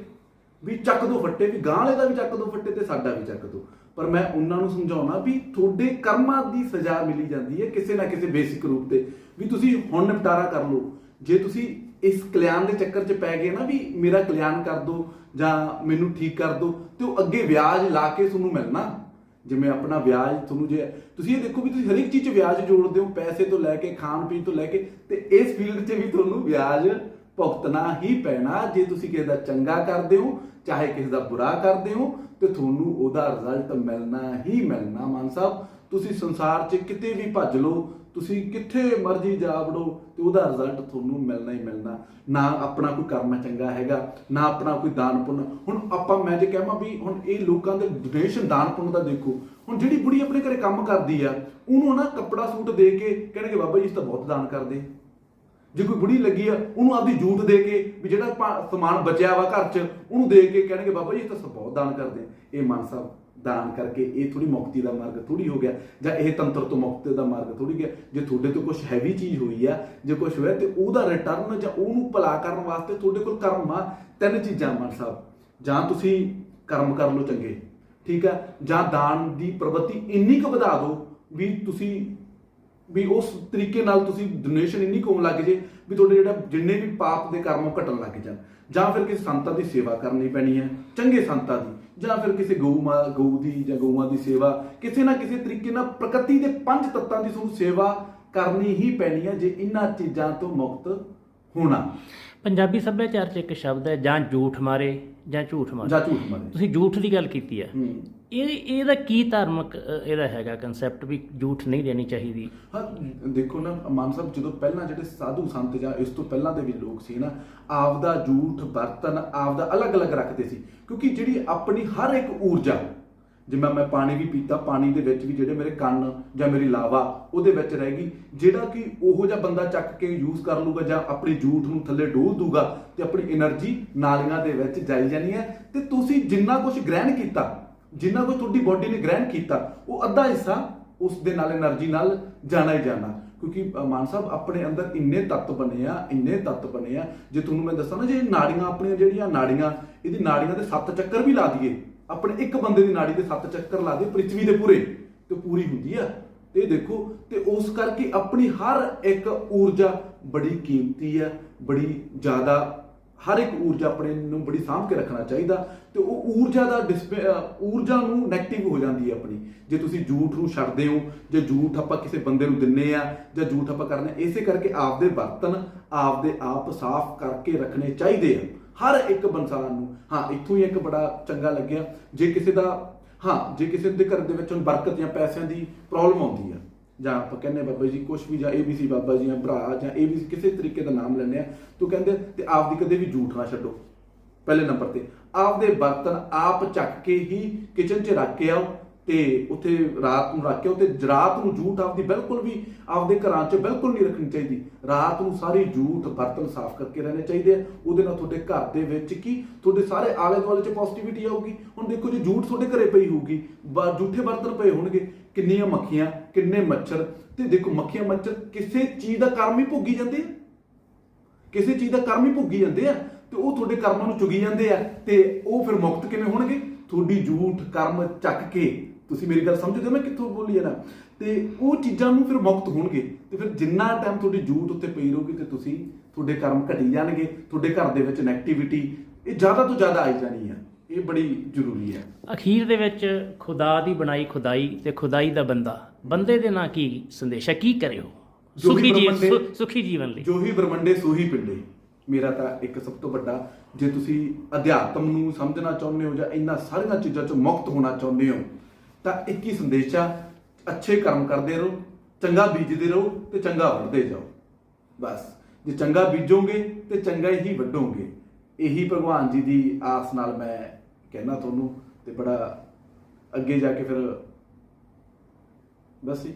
ਵੀ ਚੱਕ ਦੋ ਫੱਟੇ, ਵੀ ਗਾਂ ਵਾਲੇ ਦਾ ਵੀ ਚੱਕ ਦੋ ਫੱਟੇ ਤੇ ਸਾਡਾ ਵੀ ਚੱਕ ਦੋ। ਪਰ ਮੈਂ ਉਹਨਾਂ ਨੂੰ ਸਮਝਾਉਣਾ ਵੀ ਤੁਹਾਡੇ ਕਰਮਾਂ ਦੀ ਸਜ਼ਾ ਮਿਲੀ ਜਾਂਦੀ ਹੈ ਕਿਸੇ ਨਾ ਕਿਸੇ ਬੇਸਿਕ ਰੂਪ ਤੇ। ਵੀ ਤੁਸੀਂ ਹੁਣ ਨਿਪਟਾਰਾ ਕਰ ਲਓ। ਜੇ ਤੁਸੀਂ ਇਸ ਕਲਿਆਣ ਦੇ ਚੱਕਰ 'ਚ ਪੈ ਗਏ ਨਾ ਵੀ ਮੇਰਾ ਕਲਿਆਣ ਕਰ ਦੋ ਜਾਂ ਮੈਨੂੰ ਠੀਕ ਕਰ ਦੋ, ਤੇ ਉਹ ਅੱਗੇ ਵਿਆਜ ਲਾ ਕੇ ਤੁਹਾਨੂੰ ਮਿਲਣਾ। ਜਿਵੇਂ ਆਪਣਾ ਵਿਆਜ ਤੁਹਾਨੂੰ ਜੇ, ਤੁਸੀਂ ਇਹ ਦੇਖੋ ਵੀ ਤੁਸੀਂ ਹਰ ਇੱਕ ਚੀਜ਼ 'ਚ ਵਿਆਜ ਜੋੜਦੇ ਹੋ, ਪੈਸੇ ਤੋਂ ਲੈ ਕੇ, ਖਾਣ ਪੀਣ ਤੋਂ ਲੈ ਕੇ, ਤੇ ਇਸ ਫੀਲਡ 'ਚ ਵੀ ਤੁਹਾਨੂੰ ਵਿਆਜ ਭੁਗਤਣਾ ਹੀ ਪੈਣਾ, ਜੇ ਤੁਸੀਂ ਕਿਸੇ ਦਾ ਚੰਗਾ ਕਰਦੇ ਹੋ, ਚਾਹੇ ਕਿਸੇ ਦਾ ਬੁਰਾ ਕਰਦੇ ਹੋ, ਤੇ ਤੁਹਾਨੂੰ ਉਹਦਾ ਰਿਜ਼ਲਟ ਮਿਲਣਾ ਹੀ ਮਿਲਣਾ, ਮਾਨ ਸਾਹਿਬ। ਤੁਸੀਂ ਸੰਸਾਰ 'ਚ ਕਿਤੇ ਵੀ ਭੱਜ ਲਓ ਤੁਸੀਂ ਕਿੱਥੇ ਮਰਜ਼ੀ ਜਾ ਵੜੋ ਤੇ ਉਹਦਾ ਰਿਜ਼ਲਟ ਤੁਹਾਨੂੰ ਮਿਲਣਾ ਹੀ ਮਿਲਣਾ। ਨਾ ਆਪਣਾ ਕੋਈ ਕਰਮ ਚੰਗਾ ਹੈਗਾ, ਨਾ ਆਪਣਾ ਕੋਈ ਦਾਨ ਪੁੰਨ। ਹੁਣ ਆਪਾਂ, ਮੈਂ ਜੇ ਕਹਾਂ ਵੀ ਹੁਣ ਇਹ ਲੋਕਾਂ ਦੇ ਡੋਨੇਸ਼ਨ ਦਾਨ ਪੁੰਨ ਦਾ ਦੇਖੋ, ਹੁਣ ਜਿਹੜੀ ਬੁੜੀ ਆਪਣੇ ਘਰੇ ਕੰਮ ਕਰਦੀ ਆ, ਉਹਨੂੰ ਨਾ ਕੱਪੜਾ ਸੂਟ ਦੇ ਕੇ ਕਹਿਣਗੇ, ਬਾਬਾ ਜੀ, ਇਸ ਤਾਂ ਬਹੁਤ ਦਾਨ ਕਰਦੇ। ਜੇ ਕੋਈ ਬੁੜੀ ਲੱਗੀ ਆ, ਉਹਨੂੰ ਆਪਦੀ ਜੂਤ ਦੇ ਕੇ ਵੀ ਜਿਹੜਾ ਸਮਾਨ ਬਚਿਆ ਵਾ ਘਰ 'ਚ, ਉਹਨੂੰ ਦੇ ਕੇ ਕਹਿਣਗੇ, ਬਾਬਾ ਜੀ, ਇਸ ਤਾਂ ਬਹੁਤ ਦਾਨ ਕਰਦੇ। ਇਹ ਮਨ ਸਾਹਿਬ ਦਾਨ ਕਰਕੇ ਇਹ ਥੋੜੀ ਮੁਕਤੀ ਦਾ ਮਾਰਗ ਥੋੜੀ ਹੋ ਗਿਆ ਜਾਂ ਇਹ ਤੰਤਰ ਤੋਂ ਮੁਕਤੀ ਦਾ ਮਾਰਗ ਥੋੜੀ ਗਿਆ। ਜੇ ਤੁਹਾਡੇ ਤੋਂ ਕੁਝ ਹੈਵੀ ਚੀਜ਼ ਹੋਈ ਆ, ਜੇ ਕੁਝ ਹੋਇਆ ਤੇ ਉਹਦਾ ਰਿਟਰਨ ਜਾਂ ਉਹਨੂੰ ਭਲਾ ਕਰਨ ਵਾਸਤੇ ਤੁਹਾਡੇ ਕੋਲ ਕਰਮ ਆ, ਤਿੰਨ ਚੀਜ਼ਾਂ ਮਨ ਸਾਹਿਬ। ਜਾਂ ਤੁਸੀਂ ਕਰਮ ਕਰ ਲਓ ਚੰਗੇ, ਠੀਕ ਆ? ਜਾਂ ਦਾਨ ਦੀ ਪ੍ਰਵೃತ್ತಿ ਇੰਨੀ ਕੁ ਵਧਾ ਦਿਓ ਵੀ ਤੁਸੀਂ, ਵੀ ਉਸ ਤਰੀਕੇ ਨਾਲ ਤੁਸੀਂ ਡੋਨੇਸ਼ਨ ਇੰਨੀ ਕੋਣ ਲੱਗ ਜੇ ਵੀ ਤੁਹਾਡੇ ਜਿਹੜਾ ਜਿੰਨੇ ਵੀ ਪਾਪ ਦੇ ਕਰਮ ਉਹ ਘਟਣ ਲੱਗ ਜਾਣ। ਜਾਂ ਫਿਰ ਕਿਸੇ ਸੰਤਾਂ ਦੀ ਸੇਵਾ ਕਰਨੀ ਪੈਣੀ ਹੈ ਚੰਗੇ ਸੰਤਾਂ ਦੀ। ਜਾਂ ਫਿਰ ਕਿਸੇ ਗਊ ਮਾਂ ਗਊ ਦੀ ਜਾਂ ਗਊਆਂ ਦੀ ਸੇਵਾ, ਕਿਸੇ ਨਾ ਕਿਸੇ ਤਰੀਕੇ ਨਾਲ ਪ੍ਰਕਿਰਤੀ ਦੇ ਪੰਜ ਤੱਤਾਂ ਦੀ ਤੁਹਾਨੂੰ ਸੇਵਾ ਕਰਨੀ ਹੀ ਪੈਣੀ ਹੈ ਜੇ ਇਹਨਾਂ ਚੀਜ਼ਾਂ ਤੋਂ ਮੁਕਤ ਹੋਣਾ। ਪੰਜਾਬੀ ਸੱਭਿਆਚਾਰ 'ਚ ਇੱਕ ਸ਼ਬਦ ਹੈ ਜਾਂ ਝੂਠ ਮਾਰੇ ਜਾਂ ਝੂਠ ਮਾਰੇ। ਜਾਂ ਝੂਠ ਮਾਰੇ। ਤੁਸੀਂ ਝੂਠ ਦੀ ਗੱਲ ਕੀਤੀ ਹੈ। ਇਹ ਇਹਦਾ ਕੀ ਧਾਰਮਿਕ ਇਹਦਾ ਹੈਗਾ ਕਨਸੈਪਟ ਵੀ ਝੂਠ ਨਹੀਂ ਦੇਣੀ ਚਾਹੀਦੀ? ਹਾਂ ਦੇਖੋ ਨਾ ਮਾਨ ਸਾਹਿਬ ਜਦੋਂ ਪਹਿਲਾਂ ਜਿਹੜੇ ਸਾਧੂ ਸੰਤ ਜਾਂ ਇਸ ਤੋਂ ਪਹਿਲਾਂ ਦੇ ਵੀ ਲੋਕ ਸੀ ਨਾ ਆਪਦਾ ਝੂਠ ਬਰਤਨ ਆਪਦਾ ਅਲੱਗ-ਅਲੱਗ ਰੱਖਦੇ ਸੀ। ਕਿਉਂਕਿ ਜਿਹੜੀ ਆਪਣੀ ਹਰ ਇੱਕ ਊਰਜਾ ਜਿਵੇਂ ਮੈਂ ਪਾਣੀ ਵੀ ਪੀਤਾ, ਪਾਣੀ ਦੇ ਵਿੱਚ ਵੀ ਜਿਹੜੇ ਮੇਰੇ ਕੰਨ ਜਾਂ ਮੇਰੀ ਲਾਵਾ, ਉਹਦੇ ਵਿੱਚ ਰਹਿ ਗਈ। ਜਿਹੜਾ ਕਿ ਉਹ ਜਿਹਾ ਬੰਦਾ ਚੱਕ ਕੇ ਯੂਜ਼ ਕਰ ਲੂਗਾ ਜਾਂ ਆਪਣੀ ਜੂਠ ਨੂੰ ਥੱਲੇ ਡੋਲ ਦੂਗਾ ਤੇ ਆਪਣੀ એનર્ਜੀ ਨਾਲੀਆਂ ਦੇ ਵਿੱਚ ਜਾਈ ਜਾਣੀ ਹੈ। ਤੇ ਤੁਸੀਂ ਜਿੰਨਾ ਕੁਝ ਗ੍ਰਹਿਣ ਕੀਤਾ, ਜਿੰਨਾ ਕੁਝ ਤੁਹਾਡੀ ਬੋਡੀ ਨੇ ਗ੍ਰਹਿਣ ਕੀਤਾ, ਉਹ ਅੱਧਾ ਹਿੱਸਾ ਉਸ ਦੇ ਨਾਲ એનર્ਜੀ ਨਾਲ ਜਾਣਾ ਹੀ ਜਾਣਾ। ਕਿਉਂਕਿ ਮਾਨ ਸਾਹਿਬ, ਆਪਣੇ ਅੰਦਰ ਇੰਨੇ ਤੱਤ ਬਣੇ ਆ, ਇੰਨੇ ਤੱਤ ਬਣੇ ਆ। ਜੇ ਤੁਹਾਨੂੰ ਮੈਂ ਦੱਸਾਂ ਨਾ, ਜੇ ਨਾੜੀਆਂ ਆਪਣੀਆਂ ਜਿਹੜੀਆਂ ਨਾੜੀਆਂ, ਇਹਦੀ ਨਾੜੀਆਂ ਦੇ ਸੱਤ ਚੱਕਰ ਵੀ ਲਾ ਦਈਏ ਆਪਣੇ ਇੱਕ ਬੰਦੇ ਦੀ ਨਾੜੀ ਦੇ ਸੱਤ ਚੱਕਰ ਲਾ ਦਿਓ ਪ੍ਰਿਥਵੀ ਦੇ ਪੂਰੇ, ਤੇ ਪੂਰੀ ਹੁੰਦੀ ਆ। ਤੇ ਦੇਖੋ, ਤੇ ਉਸ ਕਰਕੇ ਆਪਣੀ ਹਰ ਇੱਕ ਊਰਜਾ ਬੜੀ ਕੀਮਤੀ ਆ, ਬੜੀ ਜ਼ਿਆਦਾ, ਹਰ ਇੱਕ ਊਰਜਾ ਆਪਣੇ ਨੂੰ ਬੜੀ ਸਾਂਭ ਕੇ ਰੱਖਣਾ ਚਾਹੀਦਾ, ਤੇ ਉਹ ਊਰਜਾ ਦਾ ਡਿਸਪੇ ਊਰਜਾ ਨੂੰ 네ਗੇਟਿਵ ਹੋ ਜਾਂਦੀ ਹੈ ਆਪਣੀ। ਜੇ ਤੁਸੀਂ ਝੂਠ ਨੂੰ ਛੱਡਦੇ ਹੋ, ਜੇ ਝੂਠ ਆਪਾਂ ਕਿਸੇ ਬੰਦੇ ਨੂੰ ਦਿੰਨੇ ਆ, ਜਾਂ ਝੂਠ ਆਪਾਂ ਕਰਨੇ ਇਸੇ ਕਰਕੇ ਆਪਦੇ ਬਰਤਨ ਆਪਦੇ ਆਪ ਸਾਫ਼ ਕਰਕੇ ਰੱਖਣੇ ਚਾਹੀਦੇ ਆ। ਹਰ ਇੱਕ ਬੰਸਾਨ ਨੂੰ, ਹਾਂ, ਇੱਥੋਂ ਹੀ ਇੱਕ ਬੜਾ ਚੰਗਾ ਲੱਗਿਆ। ਜੇ ਕਿਸੇ ਦਾ, ਹਾਂ, ਜੇ ਕਿਸੇ ਦੇ ਘਰ ਦੇ ਵਿੱਚ ਹੁਣ ਬਰਕਤ ਜਾਂ ਪੈਸਿਆਂ ਦੀ ਪ੍ਰੋਬਲਮ ਆਉਂਦੀ ਆ, ਜਾਂ ਆਪਾਂ ਕਹਿੰਦੇ ਬਾਬਾ ਜੀ ਕੁਛ ਵੀ, ਜਾਂ ABC ਬਾਬਾ ਜੀ ਜਾਂ ਭਰਾ, ਜਾਂ ABC ਕਿਸੇ ਤਰੀਕੇ ਦਾ ਨਾਮ ਲੈਂਦੇ ਆ, ਤੂੰ ਕਹਿੰਦੇ, ਤੇ ਆਪਦੀ ਕਦੇ ਵੀ ਝੂਠ ਨਾ ਛੱਡੋ। ਪਹਿਲੇ ਨੰਬਰ ਤੇ, ਆਪਦੇ ਬਰਤਨ ਆਪ ਚੱਕ ਕੇ ਹੀ ਕਿਚਨ 'ਚ ਰੱਖ ਕੇ ਆਓ। ਤੇ ਉੱਥੇ ਰਾਤ ਨੂੰ ਰੱਖ ਕੇ ਆਓ ਤੇ ਰਾਤ ਨੂੰ ਜੂਠ ਆਪਦੀ ਬਿਲਕੁਲ ਵੀ ਆਪਦੇ ਘਰਾਂ 'ਚ ਬਿਲਕੁਲ ਨਹੀਂ ਰੱਖਣੀ ਚਾਹੀਦੀ। ਰਾਤ ਨੂੰ ਸਾਰੇ ਜੂਠ ਬਰਤਨ ਸਾਫ਼ ਕਰਕੇ ਰਹਿਣੇ ਚਾਹੀਦੇ ਆ। ਉਹਦੇ ਨਾਲ ਤੁਹਾਡੇ ਘਰ ਦੇ ਵਿੱਚ ਕੀ? ਤੁਹਾਡੇ ਸਾਰੇ ਆਲੇ ਦੁਆਲੇ 'ਚ ਪੋਜ਼ਿਟਿਵਿਟੀ ਆਊਗੀ। ਹੁਣ ਦੇਖੋ ਜੇ, ਜੂਠ ਤੁਹਾਡੇ ਘਰੇ ਪਈ ਹੋਊਗੀ। ਬ- ਝੂਠੇ ਬਰਤਨ ਪਏ ਹੋਣਗੇ। ਕਿੰਨੀਆਂ ਮੱਖੀਆਂ, ਕਿੰਨੇ ਮੱਛਰ। ਤੇ ਦੇਖੋ ਮੱਖੀਆਂ, ਮੱਛਰ ਕਿਸੇ ਚੀਜ਼ ਦਾ ਕਰਮ ਹੀ ਭੋਗੀ ਜਾਂਦੇ ਆ। ਕਿਸੇ ਚੀਜ਼ ਦਾ ਕਰਮ ਹੀ ਭੋਗੀ ਜਾਂਦੇ ਆ। ਤੇ ਉਹ ਤੁਹਾਡੇ ਕਰਮਾਂ ਨੂੰ ਚੁਗੀ ਜਾਂਦੇ ਆ। ਤੇ ਉਹ ਫਿਰ ਮੁਕਤ ਕਿਵੇਂ ਹੋਣਗੇ? ਤੁਹਾਡੀ ਝੂਠ ਕਰਮ ਚੱਕ ਕੇ ਤੁਸੀਂ ਮੇਰੀ ਗੱਲ ਸਮਝਦੇ ਹੋ ਮੈਂ ਕਿੱਥੋਂ ਬੋਲੀ ਨਾ ਤੇ ਉਹ ਚੀਜ਼ਾਂ ਨੂੰ ਫਿਰ ਮੁਕਤ ਹੋਣਗੇ। ਤੇ ਫਿਰ ਜਿੰਨਾ ਟਾਈਮ ਤੁਹਾਡੀ ਝੂਠ ਉੱਤੇ ਪਈ ਰਹੂਗੀ ਤੇ ਤੁਸੀਂ ਤੁਹਾਡੇ ਕਰਮ ਘਟੀ ਜਾਣਗੇ ਤੁਹਾਡੇ ਘਰ ਦੇ ਵਿੱਚ ਨੈਗੇਟਿਵਿਟੀ ਇਹ ਜ਼ਿਆਦਾ ਤੋਂ ਜ਼ਿਆਦਾ ਆਈ ਜਾਣੀ ਆ। ਇਹ ਬੜੀ ਜ਼ਰੂਰੀ ਹੈ ਅਖੀਰ ਦੇ ਵਿੱਚ ਖੁਦਾ ਦੀ ਬਣਾਈ ਖੁਦਾਈ ਤੇ ਖੁਦਾਈ ਦਾ ਬੰਦਾ ਬੰਦੇ ਦੇ ਨਾਂ ਕੀ ਸੰਦੇਸ਼ ਹੈ? ਕੀ ਕਰਿਓ? ਸੁਖੀ ਜੀ ਬ੍ਰਹਮੰਡੇ- ਸੁ- ਸੁਖੀ ਜੀਵਨ ਲਈ। ਜੋ ਹੀ ਬ੍ਰਹਮੰਡੇ ਸੋਹੀ ਪਿੰਡੇ। ਮੇਰਾ ਤਾਂ ਇੱਕ ਸਭ ਤੋਂ ਵੱਡਾ ਜੇ ਤੁਸੀਂ ਅਧਿਆਤਮ ਨੂੰ ਸਮਝਣਾ ਚਾਹੁੰਦੇ ਹੋ ਜਾਂ ਇਹਨਾਂ ਸਾਰੀਆਂ ਚੀਜ਼ਾਂ ਤੋਂ ਮੁਕਤ ਹੋਣਾ ਚਾਹੁੰਦੇ ਹੋ ਤਾਂ ਇੱਕ ਹੀ ਸੰਦੇਸ਼ ਆ, ਅੱਛੇ ਕਰਮ ਕਰਦੇ ਰਹੋ, ਚੰਗਾ ਬੀਜਦੇ ਰਹੋ ਤੇ ਚੰਗਾ ਵੱਢਦੇ ਜਾਓ। ਬਸ, ਜੇ ਚੰਗਾ ਬੀਜੋਗੇ ਤੇ ਚੰਗਾ ਹੀ ਵੱਢੋਗੇ। ਇਹੀ ਭਗਵਾਨ ਜੀ ਦੀ ਆਸ ਨਾਲ ਮੈਂ ਕਹਿਣਾ ਤੁਹਾਨੂੰ ਤੇ ਬੜਾ ਅੱਗੇ ਜਾ ਕੇ ਫਿਰ ਬਸ ਜੀ।